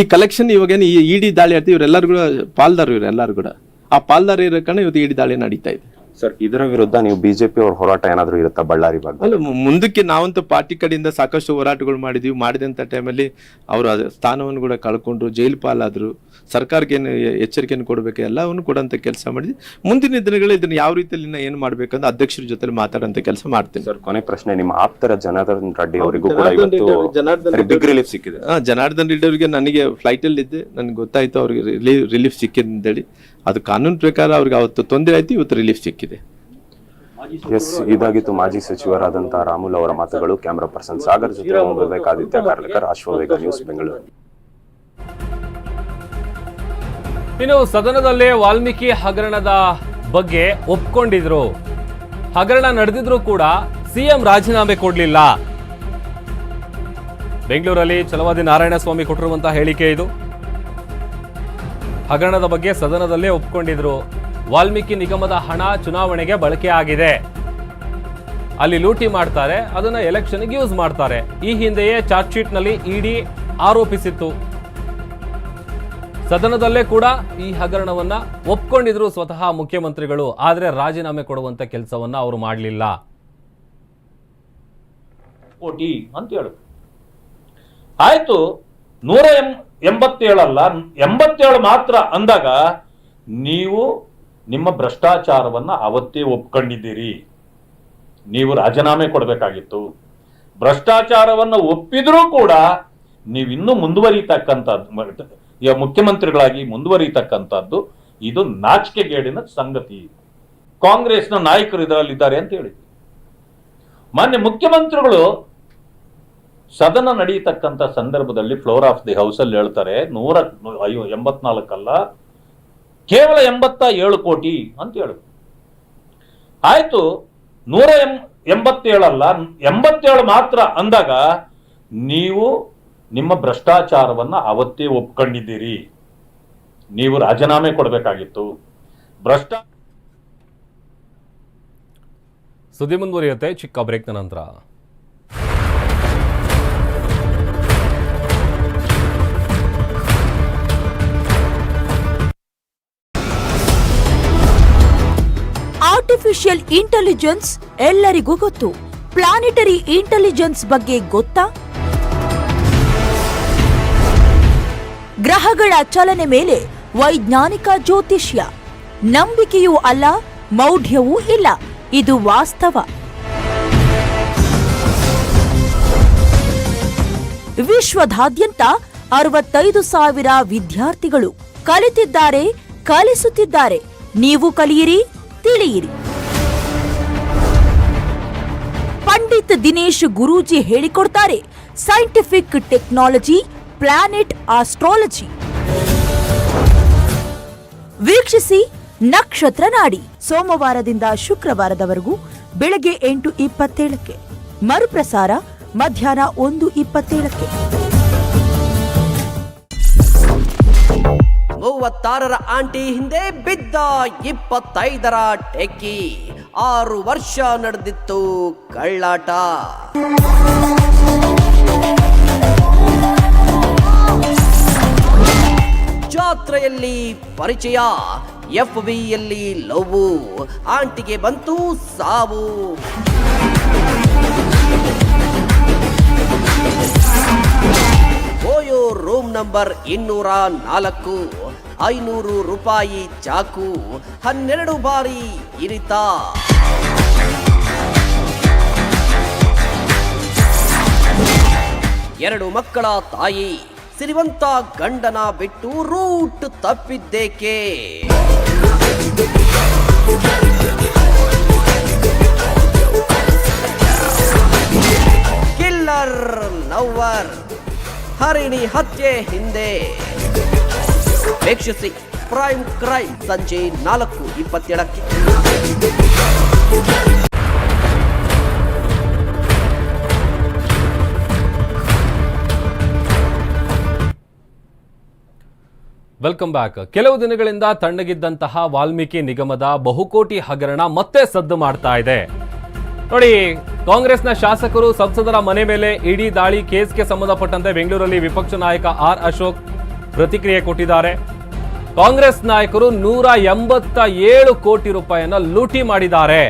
ಈ ಕಲೆಕ್ಷನ್ ಇವಾಗೇನು ಈ ಇಡಿ ದಾಳಿ ಆಡ್ತೀವಿ ಇವರೆಲ್ಲರೂ ಕೂಡ ಪಾಲ್ದಾರ್ ಇವರೆಲ್ಲರೂ ಕೂಡ. ಆ ಪಾಲ್ದಾರ್ ಇರೋ ಕಾರಣ ಇವತ್ತು ಇಡಿ ದಾಳಿ ನಡೀತಾ ಇದೆ. ಸರ್ ಇದರ ವಿರುದ್ಧ ನೀವು ಬಿಜೆಪಿ ಅವ್ರ ಹೋರಾಟ ಏನಾದರೂ ಇರುತ್ತಾ ಬಳ್ಳಾರಿ ಭಾಗ ಅಲ್ಲ ಮುಂದಕ್ಕೆ ನಾವಂತೂ ಪಾರ್ಟಿ ಕಡೆಯಿಂದ ಸಾಕಷ್ಟು ಹೋರಾಟಗಳು ಮಾಡಿದ್ವಿ. ಮಾಡಿದಂಥ ಟೈಮಲ್ಲಿ ಅವರು ಅದ ಸ್ಥಾನವನ್ನು ಕೂಡ ಕಳ್ಕೊಂಡ್ರು ಜೈಲು ಪಾಲಾದರು ಸರ್ಕಾರಕ್ಕೆ ಏನು ಎಚ್ಚರಿಕೆಯನ್ನು ಕೊಡಬೇಕು ಎಲ್ಲವನ್ನು ಕೊಡೋಂಥ ಕೆಲಸ ಮಾಡಿದ್ವಿ. ಮುಂದಿನ ದಿನಗಳಲ್ಲಿ ಇದನ್ನು ಯಾವ ರೀತಿಯಲ್ಲಿ ಏನು ಮಾಡಬೇಕಂತ ಅಧ್ಯಕ್ಷರ ಜೊತೆ ಮಾತಾಡೋಂಥ ಕೆಲಸ ಮಾಡ್ತೀನಿ. ಸರ್ ಕೊನೆ ಪ್ರಶ್ನೆ ನಿಮ್ಮ ಆಪ್ತರ ಜನಾರ್ದನ್ ರೆಡ್ಡಿ ಅವರಿಗೂ ಕೂಡ ಜನಾರ್ದನ್ ರಿಲೀಫ್ ಸಿಕ್ಕಿದೆ. ಜನಾರ್ದನ್ ರೆಡ್ಡಿ ಅವರಿಗೆ ನನಗೆ ಫ್ಲೈಟಲ್ಲಿ ಇದ್ದೆ ನನಗೆ ಗೊತ್ತಾಯ್ತು ಅವ್ರಿಗೆ ರಿಲೀಫ್ ರಿಲೀಫ್ ಸಿಕ್ಕಿದೆ ಅಂತೇಳಿ. ಅದು ಕಾನೂನು ಪ್ರಕಾರ ಅವ್ರಿಗೆ ಅವತ್ತು ತೊಂದರೆ ಆಯ್ತು ಇವತ್ತು ರಿಲೀಫ್ ಸಿಕ್ಕಿದೆ. ಎಸ್ ಇದಾಗಿತ್ತು ಮಾಜಿ ಸಚಿವರಾದಂತಹ ರಾಮುಲ್ ಅವರ ಮಾತುಗಳು. ಕ್ಯಾಮರಾ ಪರ್ಸನ್ ಸಾಗರ್ ಜೊತೆ ವಿವೇಕಾದಿತ್ಯ ಕಾರ್ಲಕರ್ ಅಶ್ವವೇಗ ನ್ಯೂಸ್ ಬೆಂಗಳೂರು. ಇನ್ನು ಸದನದಲ್ಲೇ ವಾಲ್ಮೀಕಿ ಹಗರಣದ ಬಗ್ಗೆ ಒಪ್ಕೊಂಡಿದ್ರು. ಹಗರಣ ನಡೆದಿದ್ರು ಕೂಡ ಸಿಎಂ ರಾಜೀನಾಮೆ ಕೊಡಲಿಲ್ಲ. ಬೆಂಗಳೂರಲ್ಲಿ ಛಲವಾದಿ ನಾರಾಯಣಸ್ವಾಮಿ ಕೊಟ್ಟಿರುವಂತಹ ಹೇಳಿಕೆ ಇದು. ಹಗರಣದ ಬಗ್ಗೆ ಸದನದಲ್ಲೇ ಒಪ್ಕೊಂಡಿದ್ರು. ವಾಲ್ಮೀಕಿ ನಿಗಮದ ಹಣ ಚುನಾವಣೆಗೆ ಬಳಕೆ ಆಗಿದೆ. ಅಲ್ಲಿ ಲೂಟಿ ಮಾಡ್ತಾರೆ, ಅದನ್ನ ಎಲೆಕ್ಷನ್ಗೆ ಯೂಸ್ ಮಾಡ್ತಾರೆ. ಈ ಹಿಂದೆಯೇ ಚಾರ್ಜ್ ಶೀಟ್ನಲ್ಲಿ ಇಡಿ ಆರೋಪಿಸಿತ್ತು. ಸದನದಲ್ಲೇ ಕೂಡ ಈ ಹಗರಣವನ್ನ ಒಪ್ಕೊಂಡಿದ್ರು ಸ್ವತಃ ಮುಖ್ಯಮಂತ್ರಿಗಳು, ಆದ್ರೆ ರಾಜೀನಾಮೆ ಕೊಡುವಂತ ಕೆಲಸವನ್ನ ಅವರು ಮಾಡಲಿಲ್ಲ. ಅಂತ ಹೇಳು. ಆಯ್ತು, ನೂರ ಎಂ ಎಂಬತ್ತೇಳಲ್ಲ, ಎಂಬತ್ತೇಳು ಮಾತ್ರ ಅಂದಾಗ ನೀವು ನಿಮ್ಮ ಭ್ರಷ್ಟಾಚಾರವನ್ನು ಅವತ್ತೇ ಒಪ್ಕೊಂಡಿದ್ದೀರಿ. ನೀವು ರಾಜೀನಾಮೆ ಕೊಡಬೇಕಾಗಿತ್ತು. ಭ್ರಷ್ಟಾಚಾರವನ್ನು ಒಪ್ಪಿದ್ರೂ ಕೂಡ ನೀವು ಇನ್ನೂ ಮುಂದುವರಿತಕ್ಕಂಥದ್ದು ಮುಖ್ಯಮಂತ್ರಿಗಳಾಗಿ ಮುಂದುವರಿತಕ್ಕಂಥದ್ದು, ಇದು ನಾಚಿಕೆಗೇಡಿನ ಸಂಗತಿ. ಕಾಂಗ್ರೆಸ್ನ ನಾಯಕರು ಇದರಲ್ಲಿದ್ದಾರೆ ಅಂತ ಹೇಳಿ ಮಾನ್ಯ ಮುಖ್ಯಮಂತ್ರಿಗಳು ಸದನ ನಡೆಯತಕ್ಕಂಥ ಸಂದರ್ಭದಲ್ಲಿ ಫ್ಲೋರ್ ಆಫ್ ದಿ ಹೌಸ್ ಅಲ್ಲಿ ಹೇಳ್ತಾರೆ, ನೂರ ಐವ ಎಂಬತ್ನಾಲ್ಕಲ್ಲ, ಕೇವಲ ಎಂಬತ್ತ ಏಳು ಕೋಟಿ ಅಂತ ಹೇಳು ಆಯ್ತು, ನೂರ ಎಂ, ಎಂಬತ್ತೇಳಲ್ಲ, ಎಂಬತ್ತೇಳು ಮಾತ್ರ ಅಂದಾಗ ನೀವು ನಿಮ್ಮ ಭ್ರಷ್ಟಾಚಾರವನ್ನ ಅವತ್ತೇ ಒಪ್ಕೊಂಡಿದ್ದೀರಿ. ನೀವು ರಾಜೀನಾಮೆ ಕೊಡಬೇಕಾಗಿತ್ತು. ಭ್ರಷ್ಟ ಸುದ್ದಿ ಮುಂದುವರಿಯುತ್ತೆ, ಚಿಕ್ಕ ಬ್ರೇಕ್ನ ನಂತರ. ಆರ್ಟಿಫಿಷಿಯಲ್ ಇಂಟೆಲಿಜೆನ್ಸ್ ಎಲ್ಲರಿಗೂ ಗೊತ್ತು. ಪ್ಲಾನೆಟರಿ ಇಂಟೆಲಿಜೆನ್ಸ್ ಬಗ್ಗೆ ಗೊತ್ತಾ? ಗ್ರಹಗಳ ಚಲನೆ ಮೇಲೆ ವೈಜ್ಞಾನಿಕ ಜ್ಯೋತಿಷ್ಯ. ನಂಬಿಕೆಯೂ ಅಲ್ಲ, ಮೌಢ್ಯವೂ ಇಲ್ಲ. ಇದು ವಾಸ್ತವ. ವಿಶ್ವದಾದ್ಯಂತ ಅರವತ್ತೈದು ಸಾವಿರ ವಿದ್ಯಾರ್ಥಿಗಳು ಕಲಿತಿದ್ದಾರೆ, ಕಲಿಸುತ್ತಿದ್ದಾರೆ. ನೀವು ಕಲಿಯಿರಿ, ತಿಳಿಯಿರಿ. ಪಂಡಿತ್ ದಿನೇಶ್ ಗುರೂಜಿ ಹೇಳಿಕೊಡ್ತಾರೆ ಸೈಂಟಿಫಿಕ್ ಟೆಕ್ನಾಲಜಿ ಪ್ಲಾನೆಟ್ ಆಸ್ಟ್ರಾಲಜಿ ವೀಕ್ಷಿಸಿ ನಕ್ಷತ್ರ ನಾಡಿ. ಸೋಮವಾರದಿಂದ ಶುಕ್ರವಾರದವರೆಗೂ ಬೆಳಗ್ಗೆ ಎಂಟು ಇಪ್ಪತ್ತೇಳಕ್ಕೆ, ಮರುಪ್ರಸಾರ ಮಧ್ಯಾಹ್ನ ಒಂದು ಇಪ್ಪತ್ತೇಳಕ್ಕೆ. ಮೂವತ್ತಾರರ ಆಂಟಿ ಹಿಂದೆ ಬಿದ್ದ ಇಪ್ಪತ್ತೈದರ ಟೆಕ್ಕಿ ಆರು ವರ್ಷ ನಡೆದಿತ್ತು ಕಳ್ಳಾಟ. ಜಾತ್ರೆಯಲ್ಲಿ ಪರಿಚಯ ಎಫ್ ಯಲ್ಲಿ ಲವ್ ಆಂಟಿಗೆ ಬಂತು ಸಾವು. ಓಯೋ ರೂಮ್ ನಂಬರ್ ಇನ್ನೂರ ನಾಲ್ಕು. ಐನೂರು ರೂಪಾಯಿ ಚಾಕು, ಹನ್ನೆರಡು ಬಾರಿ ಇರಿತ. ಎರಡು ಮಕ್ಕಳ ತಾಯಿ ಸಿರಿವಂತ ಗಂಡನ ಬಿಟ್ಟು ರೂಟ್ ತಪ್ಪಿದ್ದೇಕೆ? ಕಿಲ್ಲರ್ ನವ್ವರ್ ಹರಿಣಿ ಹತ್ಯೆ ಹಿಂದೆ. ವೀಕ್ಷಿಸಿ. ಪ್ರೈಮ್ ಕ್ರೈಮ್ ಸಂಜೆ ನಾಲ್ಕು ಇಪ್ಪತ್ತೇಳಕ್ಕೆ. ವೆಲ್ಕಮ್ ಬ್ಯಾಕ್ ಕೆಲವು ದಿನಗಳಿಂದ ತಣ್ಣಗಿದ್ದಂತಹ ವಾಲ್ಮೀಕಿ ನಿಗಮದ ಬಹುಕೋಟಿ ಹಗರಣ ಮತ್ತೆ ಸದ್ದು ಮಾಡ್ತಾ ಇದೆ. ನೋಡಿ, ಕಾಂಗ್ರೆಸ್ನ ಶಾಸಕರು ಸಂಸದರ ಮನೆ ಮೇಲೆ ಇಡಿ ದಾಳಿ ಕೇಸ್ಗೆ ಸಂಬಂಧಪಟ್ಟಂತೆ ಬೆಂಗಳೂರಲ್ಲಿ ವಿಪಕ್ಷ ನಾಯಕ ಆರ್ ಅಶೋಕ್ ಪ್ರತಿಕ್ರಿಯೆ ಕೊಟ್ಟಿದ್ದಾರೆ. ಕಾಂಗ್ರೆಸ್ ನಾಯಕರು ನೂರ ಎಂಬತ್ತ ಏಳು ಕೋಟಿ ರೂಪಾಯಿಯನ್ನ ಲೂಟಿ ಮಾಡಿದ್ದಾರೆ.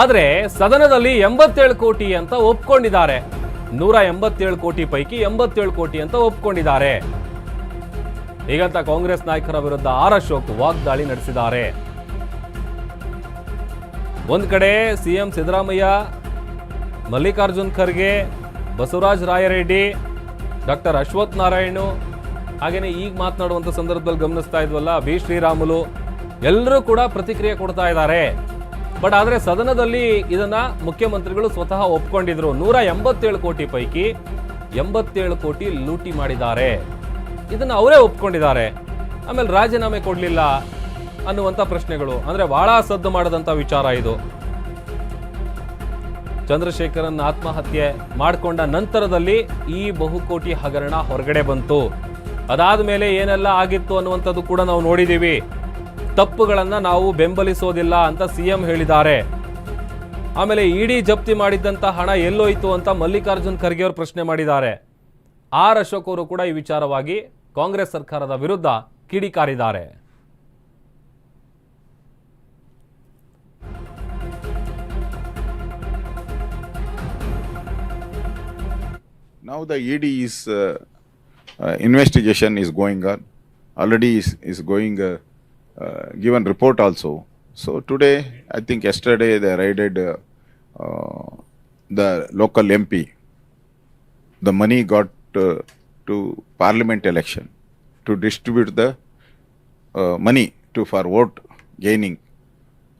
ಆದರೆ ಸದನದಲ್ಲಿ ಎಂಬತ್ತೇಳು ಕೋಟಿ ಅಂತ ಒಪ್ಕೊಂಡಿದ್ದಾರೆ. ನೂರ ಎಂಬತ್ತೇಳು ಕೋಟಿ ಪೈಕಿ ಎಂಬತ್ತೇಳು ಕೋಟಿ ಅಂತ ಒಪ್ಕೊಂಡಿದ್ದಾರೆ. ಹೀಗಂತ ಕಾಂಗ್ರೆಸ್ ನಾಯಕರ ವಿರುದ್ಧ ಆರ್ ಅಶೋಕ್ ವಾಗ್ದಾಳಿ ನಡೆಸಿದ್ದಾರೆ. ಒಂದ್ ಕಡೆ ಸಿಎಂ ಸಿದ್ದರಾಮಯ್ಯ, ಮಲ್ಲಿಕಾರ್ಜುನ್ ಖರ್ಗೆ, ಬಸವರಾಜ ರಾಯರೆಡ್ಡಿ ಡಾಕ್ಟರ್ ಅಶ್ವಥ್ ನಾರಾಯಣು ಹಾಗೇನೆ ಈಗ ಮಾತನಾಡುವಂತ ಸಂದರ್ಭದಲ್ಲಿ ಗಮನಿಸ್ತಾ ಇದ್ವಲ್ಲ, ಬಿ. ಶ್ರೀರಾಮುಲು ಎಲ್ಲರೂ ಕೂಡ ಪ್ರತಿಕ್ರಿಯೆ ಕೊಡ್ತಾ ಇದ್ದಾರೆ. ಬಟ್ ಆದ್ರೆ ಸದನದಲ್ಲಿ ಇದನ್ನ ಮುಖ್ಯಮಂತ್ರಿಗಳು ಸ್ವತಃ ಒಪ್ಕೊಂಡಿದ್ರು. ನೂರ ಎಂಬತ್ತೇಳು ಕೋಟಿ ಪೈಕಿ ಎಂಬತ್ತೇಳು ಕೋಟಿ ಲೂಟಿ ಮಾಡಿದ್ದಾರೆ. ಇದನ್ನ ಅವರೇ ಒಪ್ಕೊಂಡಿದ್ದಾರೆ. ಆಮೇಲೆ ರಾಜೀನಾಮೆ ಕೊಡಲಿಲ್ಲ ಅನ್ನುವಂಥ ಪ್ರಶ್ನೆಗಳು. ಅಂದ್ರೆ ಭಾಳ ಸದ್ದು ಮಾಡದಂತ ವಿಚಾರ ಇದು. ಚಂದ್ರಶೇಖರನ್ ಆತ್ಮಹತ್ಯೆ ಮಾಡಿಕೊಂಡ ನಂತರದಲ್ಲಿ ಈ ಬಹುಕೋಟಿ ಹಗರಣ ಹೊರಗಡೆ ಬಂತು. ಅದಾದ ಮೇಲೆ ಏನೆಲ್ಲ ಆಗಿತ್ತು ಅನ್ನುವಂಥದ್ದು ಕೂಡ ನಾವು ನೋಡಿದ್ದೀವಿ ತಪ್ಪುಗಳನ್ನು ನಾವು ಬೆಂಬಲಿಸೋದಿಲ್ಲ ಅಂತ ಸಿಎಂ ಹೇಳಿದ್ದಾರೆ. ಆಮೇಲೆ ಇಡಿ ಜಪ್ತಿ ಮಾಡಿದ್ದಂಥ ಹಣ ಎಲ್ಲೋಯ್ತು ಅಂತ ಮಲ್ಲಿಕಾರ್ಜುನ್ ಖರ್ಗೆ ಅವರು ಪ್ರಶ್ನೆ ಮಾಡಿದ್ದಾರೆ. ಆರ್ ಅಶೋಕ್ ಅವರು ಕೂಡ ಈ ವಿಚಾರವಾಗಿ ಕಾಂಗ್ರೆಸ್ ಸರ್ಕಾರದ ವಿರುದ್ಧ ಕಿಡಿಕಾರಿದ್ದಾರೆ. Now the ED is uh, uh, investigation is going on. Already is, is going uh, uh, given report also. So today, I think yesterday they raided uh, uh, the local MP. The money got uh, to parliament election to distribute the uh, money to for vote gaining.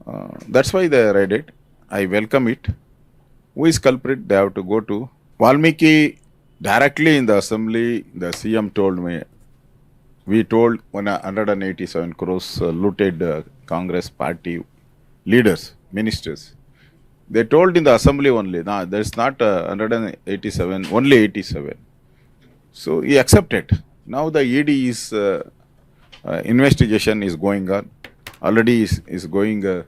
Uh, that's why they raided. I welcome it. Who is culprit? They have to go to Valmiki directly in the assembly. The CM told me, we told one 187 crores uh, looted uh, Congress party leaders, ministers. They told in the assembly only. Nah, there's not uh, 187, only 87. So he accepted. Now the ED is uh, uh, investigation is going on. Already is, is going uh,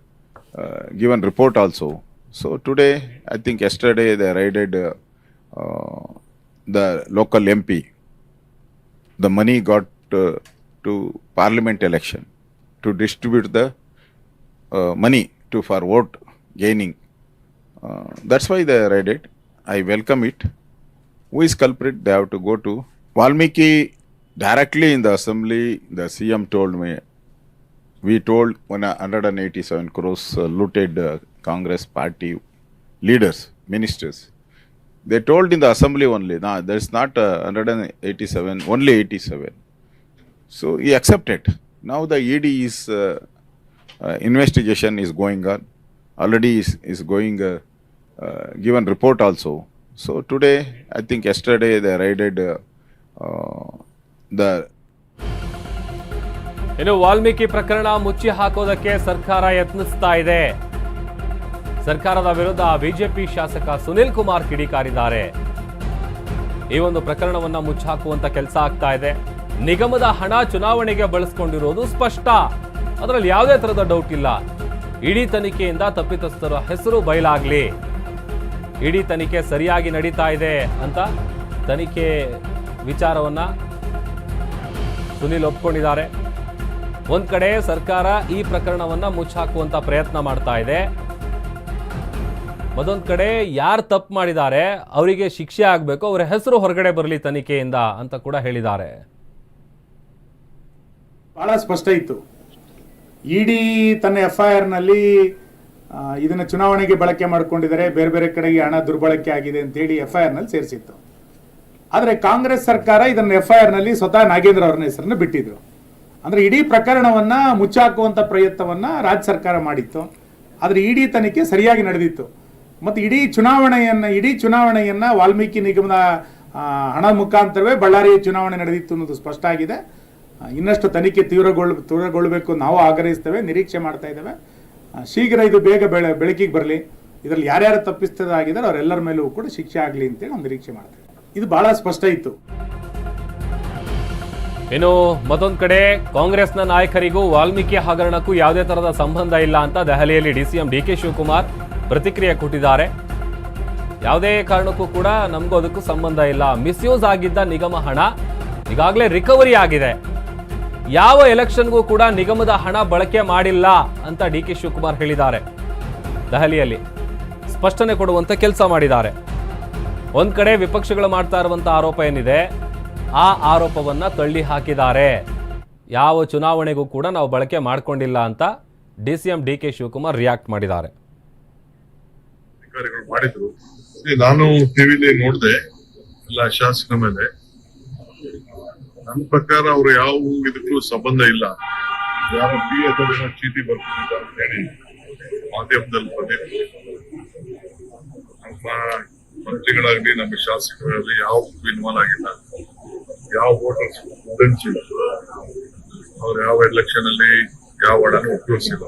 uh, given report also. So today, I think yesterday they raided uh, uh, the local MP. The money got uh, to parliament election to distribute the uh, money to for vote gaining. Uh, that's why they read it. I welcome it. Who is culprit? They have to go to Valmiki directly in the assembly. The CM told me, we told one 187 crores uh, looted uh, Congress party leaders, ministers. They told in the assembly only. Nah, there's not uh, 187, only 87. So he accepted. Now the ED is uh, uh, investigation is going on. Already is, is going uh, uh, given report also. So today, I think yesterday they raided uh, uh, the ಇನ್ನು ವಾಲ್ಮೀಕಿ ಪ್ರಕರಣ ಮುಚ್ಚಿ ಹಾಕೋದಕ್ಕೆ ಸರ್ಕಾರ ಯತ್ನಿಸ್ತಾ ಇದೆ ಸರ್ಕಾರದ ವಿರುದ್ಧ BJP ಶಾಸಕ ಸುನಿಲ್ ಕುಮಾರ್ ಕಿಡಿಕಾರಿದ್ದಾರೆ. ಈ ಒಂದು ಪ್ರಕರಣವನ್ನ ಮುಚ್ಚಾಕುವಂತ ಕೆಲಸ ಆಗ್ತಾ ಇದೆ. ನಿಗಮದ ಹಣ ಚುನಾವಣೆಗೆ ಬಳಸ್ಕೊಂಡಿರೋದು ಸ್ಪಷ್ಟ. ಅದರಲ್ಲಿ ಯಾವುದೇ ತರದ ಡೌಟ್ ಇಲ್ಲ. ಇಡೀ ತನಿಖೆಯಿಂದ ತಪ್ಪಿತಸ್ಥರ ಹೆಸರು ಬಯಲಾಗ್ಲಿ. ಇಡೀ ತನಿಖೆ ಸರಿಯಾಗಿ ನಡೀತಾ ಇದೆ ಅಂತ ತನಿಖೆ ವಿಚಾರವನ್ನ ಸುನಿಲ್ ಒಪ್ಕೊಂಡಿದ್ದಾರೆ. ಒಂದ್ ಕಡೆ ಸರ್ಕಾರ ಈ ಪ್ರಕರಣವನ್ನ ಮುಚ್ಚಾಕುವಂತ ಪ್ರಯತ್ನ ಮಾಡ್ತಾ ಇದೆ. ಮತ್ತೊಂದ್ ಕಡೆ ಯಾರು ತಪ್ಪು ಮಾಡಿದ್ದಾರೆ, ಅವರಿಗೆ ಶಿಕ್ಷೆ ಆಗಬೇಕು, ಅವರ ಹೆಸರು ಹೊರಗಡೆ ಬರಲಿ ತನಿಖೆಯಿಂದ ಅಂತ ಕೂಡ ಹೇಳಿದ್ದಾರೆ. ಬಹಳ ಸ್ಪಷ್ಟ ಇತ್ತು. ಇಡಿ ತನ್ನ ಎಫ್ ಐ ಆರ್ನಲ್ಲಿ ಇದನ್ನ ಚುನಾವಣೆಗೆ ಬಳಕೆ ಮಾಡಿಕೊಂಡಿದ್ದಾರೆ, ಬೇರೆ ಬೇರೆ ಕಡೆಗೆ ಹಣ ದುರ್ಬಳಕೆ ಆಗಿದೆ ಅಂತೇಳಿ ಎಫ್ ಐ ಆರ್ನಲ್ಲಿ ಸೇರಿಸಿತ್ತು. ಆದರೆ ಕಾಂಗ್ರೆಸ್ ಸರ್ಕಾರ ಇದನ್ನ ಎಫ್ ಐ ಆರ್ನಲ್ಲಿ ಸ್ವತಃ ನಾಗೇಂದ್ರ ಅವರ ಹೆಸರನ್ನು ಬಿಟ್ಟಿದ್ರು. ಅಂದ್ರೆ ಇಡೀ ಪ್ರಕರಣವನ್ನ ಮುಚ್ಚಾಕುವಂತ ಪ್ರಯತ್ನವನ್ನ ರಾಜ್ಯ ಸರ್ಕಾರ ಮಾಡಿತ್ತು. ಆದರೆ ಇಡಿ ತನಿಖೆ ಸರಿಯಾಗಿ ನಡೆದಿತ್ತು. ಮತ್ತು ಇಡೀ ಚುನಾವಣೆಯನ್ನು ಇಡೀ ಚುನಾವಣೆಯನ್ನು ವಾಲ್ಮೀಕಿ ನಿಗಮದ ಹಣ ಮುಖಾಂತರವೇ ಬಳ್ಳಾರಿ ಚುನಾವಣೆ ನಡೆದಿತ್ತು ಅನ್ನೋದು ಸ್ಪಷ್ಟ ಆಗಿದೆ. ಇನ್ನಷ್ಟು ತನಿಖೆ ತೀವ್ರಗೊಳ್ ತೀವ್ರಗೊಳ್ಳಬೇಕು ನಾವು ಆಗ್ರಹಿಸ್ತೇವೆ, ನಿರೀಕ್ಷೆ ಮಾಡ್ತಾ ಇದ್ದೇವೆ. ಶೀಘ್ರ ಇದು ಬೇಗ ಬೆಳೆ, ಬೆಳಕಿಗೆ ಬರಲಿ. ಇದರಲ್ಲಿ ಯಾರ್ಯಾರು ತಪ್ಪಿಸ್ತದಾಗಿದ್ದಾರೆ ಅವರೆಲ್ಲರ ಮೇಲೂ ಕೂಡ ಶಿಕ್ಷೆ ಆಗಲಿ ಅಂತೇಳಿ ನಾವು ನಿರೀಕ್ಷೆ ಮಾಡ್ತೇವೆ. ಇದು ಬಹಳ ಸ್ಪಷ್ಟ ಇತ್ತು. ಇನ್ನು ಮತ್ತೊಂದು ಕಡೆ ಕಾಂಗ್ರೆಸ್ನ ನಾಯಕರಿಗೂ ವಾಲ್ಮೀಕಿ ಹಗರಣಕ್ಕೂ ಯಾವುದೇ ತರಹದ ಸಂಬಂಧ ಇಲ್ಲ ಅಂತ ದೆಹಲಿಯಲ್ಲಿ ಡಿಸಿಎಂ ಡಿ ಕೆ ಶಿವಕುಮಾರ್ ಪ್ರತಿಕ್ರಿಯೆ ಕೊಟ್ಟಿದ್ದಾರೆ. ಯಾವುದೇ ಕಾರಣಕ್ಕೂ ಕೂಡ ನಮಗೂ ಅದಕ್ಕೂ ಸಂಬಂಧ ಇಲ್ಲ. ಮಿಸ್ಯೂಸ್ ಆಗಿದ್ದ ನಿಗಮ ಹಣ ಈಗಾಗಲೇ ರಿಕವರಿ ಆಗಿದೆ. ಯಾವ ಎಲೆಕ್ಷನ್ಗೂ ಕೂಡ ನಿಗಮದ ಹಣ ಬಳಕೆ ಮಾಡಿಲ್ಲ ಅಂತ ಡಿ ಕೆ ಶಿವಕುಮಾರ್ ಹೇಳಿದ್ದಾರೆ. ದೆಹಲಿಯಲ್ಲಿ ಸ್ಪಷ್ಟನೆ ಕೊಡುವಂತ ಕೆಲಸ ಮಾಡಿದ್ದಾರೆ. ಒಂದ್ ಕಡೆ ವಿಪಕ್ಷಗಳು ಮಾಡ್ತಾ ಇರುವಂತ ಆರೋಪ ಏನಿದೆ, ಆ ಆರೋಪವನ್ನ ತಳ್ಳಿ ಹಾಕಿದ್ದಾರೆ. ಯಾವ ಚುನಾವಣೆಗೂ ಕೂಡ ನಾವು ಬಳಕೆ ಮಾಡ್ಕೊಂಡಿಲ್ಲ ಅಂತ D C M D K Shivakumar react ಮಾಡಿದ್ದಾರೆ. ಅಧಿಕಾರಿಗಳು ಮಾಡಿದ್ರು. ನಾನು ಟಿವಿಲಿ ನೋಡಿದೆ, ಎಲ್ಲ ಶಾಸಕ ಮೇಲೆ. ನನ್ನ ಪ್ರಕಾರ ಅವ್ರು ಯಾವ ಇದಕ್ಕೂ ಸಂಬಂಧ ಇಲ್ಲ. ಯಾರ ಬಿ ಅಥವಾ ಚೀಟಿ ಬರ್ತಿಲ್ಲ ಅಂತ ಹೇಳಿ ಮಾಧ್ಯಮದಲ್ಲಿ ಬಂದಿದ್ರು ನಮ್ಮ ಮಂತ್ರಿಗಳಾಗ್ಲಿ, ನಮ್ಮ ಶಾಸಕರಾಗಲಿ ಯಾವ ಇನ್ವಾಲ್ವ್ ಆಗಿಲ್ಲ. ಯಾವ ವೋಟರ್ಸ್ ಇಲ್ಲ. ಅವ್ರು ಯಾವ ಎಲೆಕ್ಷನ್ ಅಲ್ಲಿ ಯಾವ ಹಣನೂ ಉಪಯೋಗಿಸಿಲ್ಲ.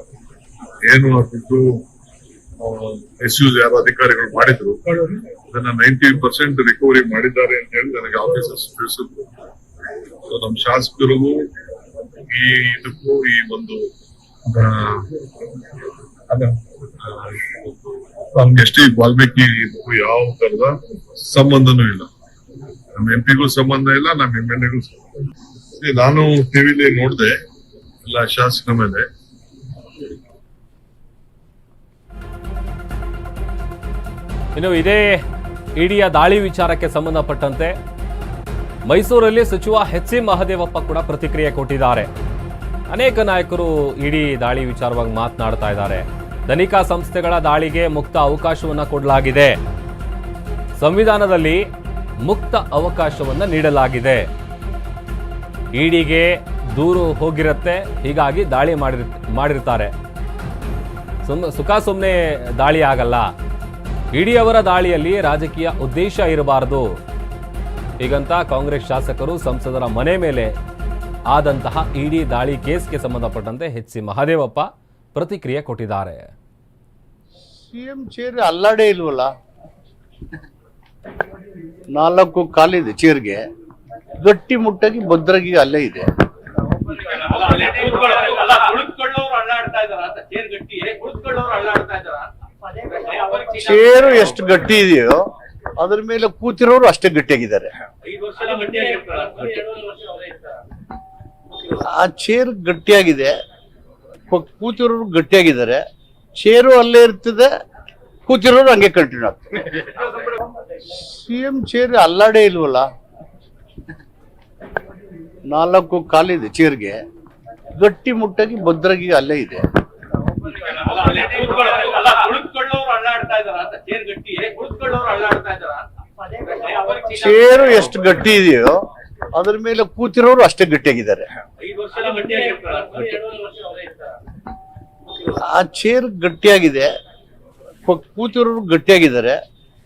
ಏನು ಆ ದುಡ್ಡು ಎಸ್ ಯೂಸ್ ಯಾರು ಅಧಿಕಾರಿಗಳು ಮಾಡಿದ್ರು. ಅದನ್ನ ನೈಂಟಿ ಪರ್ಸೆಂಟ್ ರಿಕವರಿ ಮಾಡಿದ್ದಾರೆ ಅಂತ ಹೇಳಿ ನನಗೆ ಆಫೀಸರ್ಸ್ ತಿಳಿಸಿದ್ರು. ಸೊ ನಮ್ಮ ಶಾಸಕರಿಗೂ ಈ ಇದಕ್ಕೂ ಈ ಒಂದು ಆ, ಅದ- ಆ, ನಮ್ಗೆ ಎಸ್ ಟಿ ವಾಲ್ಮೀಕಿ ಇದಕ್ಕೂ ಯಾವ ತರದ ಸಂಬಂಧನೂ ಇಲ್ಲ. ನಮ್ಮ ಎಂ ಪಿಗೂ ಸಂಬಂಧ ಇಲ್ಲ ನಮ್ಮ ಎಂ ಎಲ್ ಎಗೂ ನಾನು ಟಿವಿಲಿ ನೋಡಿದೆ ಎಲ್ಲ ಶಾಸಕ ಮೇಲೆ. ಇನ್ನು ಇದೇ ಇಡಿಯ ದಾಳಿ ವಿಚಾರಕ್ಕೆ ಸಂಬಂಧಪಟ್ಟಂತೆ ಮೈಸೂರಲ್ಲಿ ಸಚಿವ ಎಚ್ ಸಿ ಮಹದೇವಪ್ಪ ಕೂಡ ಪ್ರತಿಕ್ರಿಯೆ ಕೊಟ್ಟಿದ್ದಾರೆ. ಅನೇಕ ನಾಯಕರು ಇಡೀ ದಾಳಿ ವಿಚಾರವಾಗಿ ಮಾತನಾಡ್ತಾ ಇದ್ದಾರೆ. ತನಿಖಾ ಸಂಸ್ಥೆಗಳ ದಾಳಿಗೆ ಮುಕ್ತ ಅವಕಾಶವನ್ನು ಕೊಡಲಾಗಿದೆ. ಸಂವಿಧಾನದಲ್ಲಿ ಮುಕ್ತ ಅವಕಾಶವನ್ನು ನೀಡಲಾಗಿದೆ. ಇಡಿಗೆ ದೂರು ಹೋಗಿರುತ್ತೆ, ಹೀಗಾಗಿ ದಾಳಿ ಮಾಡಿರ್, ಮಾಡಿರ್ತಾರೆ. ಸುಮ್, ಸುಖ ಸುಮ್ಮನೆ ದಾಳಿ ಆಗಲ್ಲ. ಇಡೀ ಅವರ ದಾಳಿಯಲ್ಲಿ ರಾಜಕೀಯ ಉದ್ದೇಶ ಇರಬಾರದು. ಹೀಗಂತ ಕಾಂಗ್ರೆಸ್ ಶಾಸಕರು ಸಂಸದರ ಮನೆ ಮೇಲೆ ಆದಂತಹ ಇಡಿ ದಾಳಿ ಕೇಸ್ಗೆ ಸಂಬಂಧಪಟ್ಟಂತೆ ಎಚ್ ಸಿ ಮಹಾದೇವಪ್ಪ ಪ್ರತಿಕ್ರಿಯೆ ಕೊಟ್ಟಿದ್ದಾರೆ. ಸಿಎಂ ಚೇರ್ ಅಲ್ಲಾಡೇ ಇಲ್ವಲ್ಲ? ನಾಲ್ಕು ಕಾಲಿದೆ ಚೇರ್ಗೆ. ಗಟ್ಟಿ ಮುಟ್ಟಾಗಿ ಭದ್ರಾಗಿ ಅಲ್ಲೇ ಇದೆ. ಚೇರು ಎಷ್ಟು ಗಟ್ಟಿ ಇದೆಯೋ ಅದ್ರ ಮೇಲೆ ಕೂತಿರೋರು ಅಷ್ಟೇ ಗಟ್ಟಿಯಾಗಿದ್ದಾರೆ. ಆ ಚೇರ್ ಗಟ್ಟಿಯಾಗಿದೆ. ಕೂತಿರೋರು ಗಟ್ಟಿಯಾಗಿದ್ದಾರೆ. ಚೇರು ಅಲ್ಲೇ ಇರ್ತದೆ, ಕೂತಿರೋರು ಹಂಗೆ ಕಂಟಿನ್ಯೂ ಆಗ್ತದೆ. ಸಿಎಂ ಚೇರ್ ಅಲ್ಲಾಡೇ ಇಲ್ವಲ್ಲ? ನಾಲ್ಕು ಕಾಲಿದೆ ಚೇರ್ಗೆ. ಗಟ್ಟಿ ಮುಟ್ಟಾಗಿ ಭದ್ರಾಗಿ ಅಲ್ಲೇ ಇದೆ. ಚೇರು ಎಷ್ಟು ಗಟ್ಟಿ ಇದೆಯೋ ಅದ್ರ ಮೇಲೆ ಕೂತಿರೋರು ಅಷ್ಟೇ ಗಟ್ಟಿಯಾಗಿದ್ದಾರೆ. ಆ ಚೇರ್ ಗಟ್ಟಿಯಾಗಿದೆ. ಕೂತಿರೋರು ಗಟ್ಟಿಯಾಗಿದ್ದಾರೆ.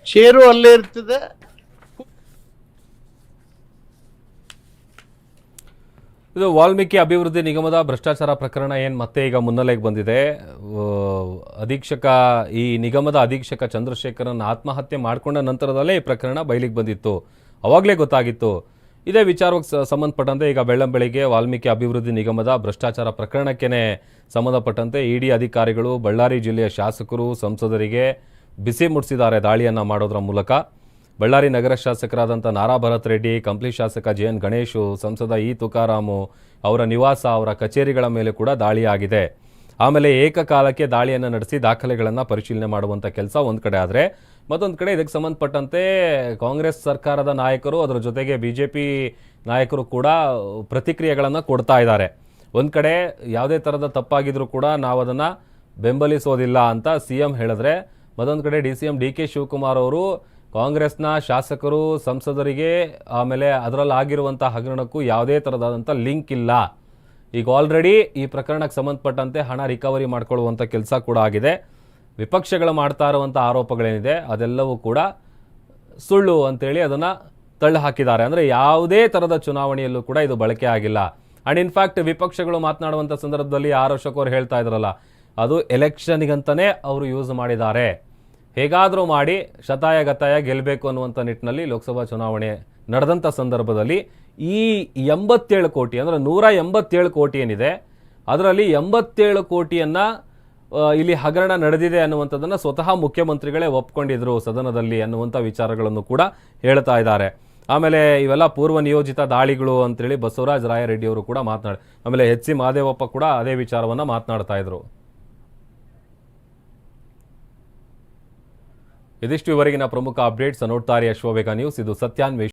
ಚೇರು ಅಲ್ಲೇ ಇರ್ತದೆ. ಇದು ವಾಲ್ಮೀಕಿ ಅಭಿವೃದ್ಧಿ ನಿಗಮದ ಭ್ರಷ್ಟಾಚಾರ ಪ್ರಕರಣ ಏನು ಮತ್ತೆ ಈಗ ಮುನ್ನೆಲೆಗೆ ಬಂದಿದೆ. ಅಧೀಕ್ಷಕ, ಈ ನಿಗಮದ ಅಧೀಕ್ಷಕ ಚಂದ್ರಶೇಖರನ್ ಆತ್ಮಹತ್ಯೆ ಮಾಡಿಕೊಂಡ ನಂತರದಲ್ಲೇ ಈ ಪ್ರಕರಣ ಬಯಲಿಗೆ ಬಂದಿತ್ತು. ಅವಾಗಲೇ ಗೊತ್ತಾಗಿತ್ತು. ಇದೇ ವಿಚಾರಕ್ಕೆ ಸಂಬಂಧಪಟ್ಟಂತೆ ಈಗ ಬೆಳ್ಳಂಬೆಳಿಗ್ಗೆ ವಾಲ್ಮೀಕಿ ಅಭಿವೃದ್ಧಿ ನಿಗಮದ ಭ್ರಷ್ಟಾಚಾರ ಪ್ರಕರಣಕ್ಕೆ ಸಂಬಂಧಪಟ್ಟಂತೆ ಇಡಿ ಅಧಿಕಾರಿಗಳು, ಬಳ್ಳಾರಿ ಜಿಲ್ಲೆಯ ಶಾಸಕರು, ಸಂಸದರಿಗೆ ಬಿಸಿ ಮುಟ್ಟಿಸಿದ್ದಾರೆ ದಾಳಿಯನ್ನು ಮಾಡೋದ್ರ ಮೂಲಕ. ಬಳ್ಳಾರಿ ನಗರ ಶಾಸಕರಾದಂಥ ನಾರಾ ಭರತ್ ರೆಡ್ಡಿ, ಕಂಪ್ಲಿ ಶಾಸಕ ಜೆ ಎನ್ ಗಣೇಶು, ಸಂಸದ ಇ ತುಕಾರಾಮು ಅವರ ನಿವಾಸ, ಅವರ ಕಚೇರಿಗಳ ಮೇಲೆ ಕೂಡ ದಾಳಿಯಾಗಿದೆ. ಆಮೇಲೆ ಏಕಕಾಲಕ್ಕೆ ದಾಳಿಯನ್ನು ನಡೆಸಿ ದಾಖಲೆಗಳನ್ನು ಪರಿಶೀಲನೆ ಮಾಡುವಂಥ ಕೆಲಸ ಒಂದು ಕಡೆ ಆದರೆ ಮತ್ತೊಂದು ಕಡೆ ಇದಕ್ಕೆ ಸಂಬಂಧಪಟ್ಟಂತೆ ಕಾಂಗ್ರೆಸ್ ಸರ್ಕಾರದ ನಾಯಕರು, ಅದರ ಜೊತೆಗೆ ಬಿ ಜೆ ಪಿ ನಾಯಕರು ಕೂಡ ಪ್ರತಿಕ್ರಿಯೆಗಳನ್ನು ಕೊಡ್ತಾ ಇದ್ದಾರೆ. ಒಂದು ಕಡೆ ಯಾವುದೇ ಥರದ ತಪ್ಪಾಗಿದ್ರೂ ಕೂಡ ನಾವು ಅದನ್ನು ಬೆಂಬಲಿಸೋದಿಲ್ಲ ಅಂತ ಸಿ ಎಂ ಹೇಳಿದ್ರೆ, ಮತ್ತೊಂದು ಕಡೆ D C M D K Shivakumar ಅವರು ಕಾಂಗ್ರೆಸ್ನ ಶಾಸಕರು, ಸಂಸದರಿಗೆ ಆಮೇಲೆ ಅದರಲ್ಲಿ ಆಗಿರುವಂಥ ಹಗರಣಕ್ಕೂ ಯಾವುದೇ ಥರದಾದಂಥ ಲಿಂಕ್ ಇಲ್ಲ. ಈಗ ಆಲ್ರೆಡಿ ಈ ಪ್ರಕರಣಕ್ಕೆ ಸಂಬಂಧಪಟ್ಟಂತೆ ಹಣ ರಿಕವರಿ ಮಾಡಿಕೊಳ್ಳುವಂಥ ಕೆಲಸ ಕೂಡ ಆಗಿದೆ. ವಿಪಕ್ಷಗಳು ಮಾಡ್ತಾ ಇರುವಂಥ ಆರೋಪಗಳೇನಿದೆ, ಅದೆಲ್ಲವೂ ಕೂಡ ಸುಳ್ಳು ಅಂತೇಳಿ ಅದನ್ನು ತಳ್ಳಿ ಹಾಕಿದ್ದಾರೆ. ಅಂದರೆ ಯಾವುದೇ ಥರದ ಚುನಾವಣೆಯಲ್ಲೂ ಕೂಡ ಇದು ಬಳಕೆ ಆಗಿಲ್ಲ. ಆ್ಯಂಡ್ ಇನ್ಫ್ಯಾಕ್ಟ್ ವಿಪಕ್ಷಗಳು ಮಾತನಾಡುವಂಥ ಸಂದರ್ಭದಲ್ಲಿ ಆರೋಷಕ್ ಅವರು ಹೇಳ್ತಾ ಇದ್ರಲ್ಲ, ಅದು ಎಲೆಕ್ಷನ್ಗಂತಲೇ ಅವರು ಯೂಸ್ ಮಾಡಿದ್ದಾರೆ. ಹೇಗಾದರೂ ಮಾಡಿ ಶತಾಯ ಗತಾಯ ಗೆಲ್ಲಬೇಕು ಅನ್ನುವಂಥ ನಿಟ್ಟಿನಲ್ಲಿ ಲೋಕಸಭಾ ಚುನಾವಣೆ ನಡೆದಂಥ ಸಂದರ್ಭದಲ್ಲಿ ಈ ಎಂಬತ್ತೇಳು ಕೋಟಿ, ಅಂದರೆ ನೂರ ಎಂಬತ್ತೇಳು ಕೋಟಿ ಏನಿದೆ, ಅದರಲ್ಲಿ ಎಂಬತ್ತೇಳು ಕೋಟಿಯನ್ನು ಇಲ್ಲಿ ಹಗರಣ ನಡೆದಿದೆ ಅನ್ನುವಂಥದ್ದನ್ನು ಸ್ವತಃ ಮುಖ್ಯಮಂತ್ರಿಗಳೇ ಒಪ್ಕೊಂಡಿದ್ರು ಸದನದಲ್ಲಿ ಅನ್ನುವಂಥ ವಿಚಾರಗಳನ್ನು ಕೂಡ ಹೇಳ್ತಾ ಇದ್ದಾರೆ. ಆಮೇಲೆ ಇವೆಲ್ಲ ಪೂರ್ವ ನಿಯೋಜಿತ ದಾಳಿಗಳು ಅಂತೇಳಿ ಬಸವರಾಜ ರಾಯರೆಡ್ಡಿಯವರು ಕೂಡ ಮಾತನಾಡಿ, ಆಮೇಲೆ ಎಚ್ ಸಿ ಮಹದೇವಪ್ಪ ಕೂಡ ಅದೇ ವಿಚಾರವನ್ನು ಮಾತನಾಡ್ತಾ ಇದ್ರು. ಇದಿಷ್ಟು ಇವರೆಗಿನ ಪ್ರಮುಖ ಅಪ್ಡೇಟ್ಸ್ ನೋಡ್ತಾರೆ ಅಶ್ವವೇಗ ನ್ಯೂಸ್. ಇದು ಸತ್ಯಾನ್ವೇಷ.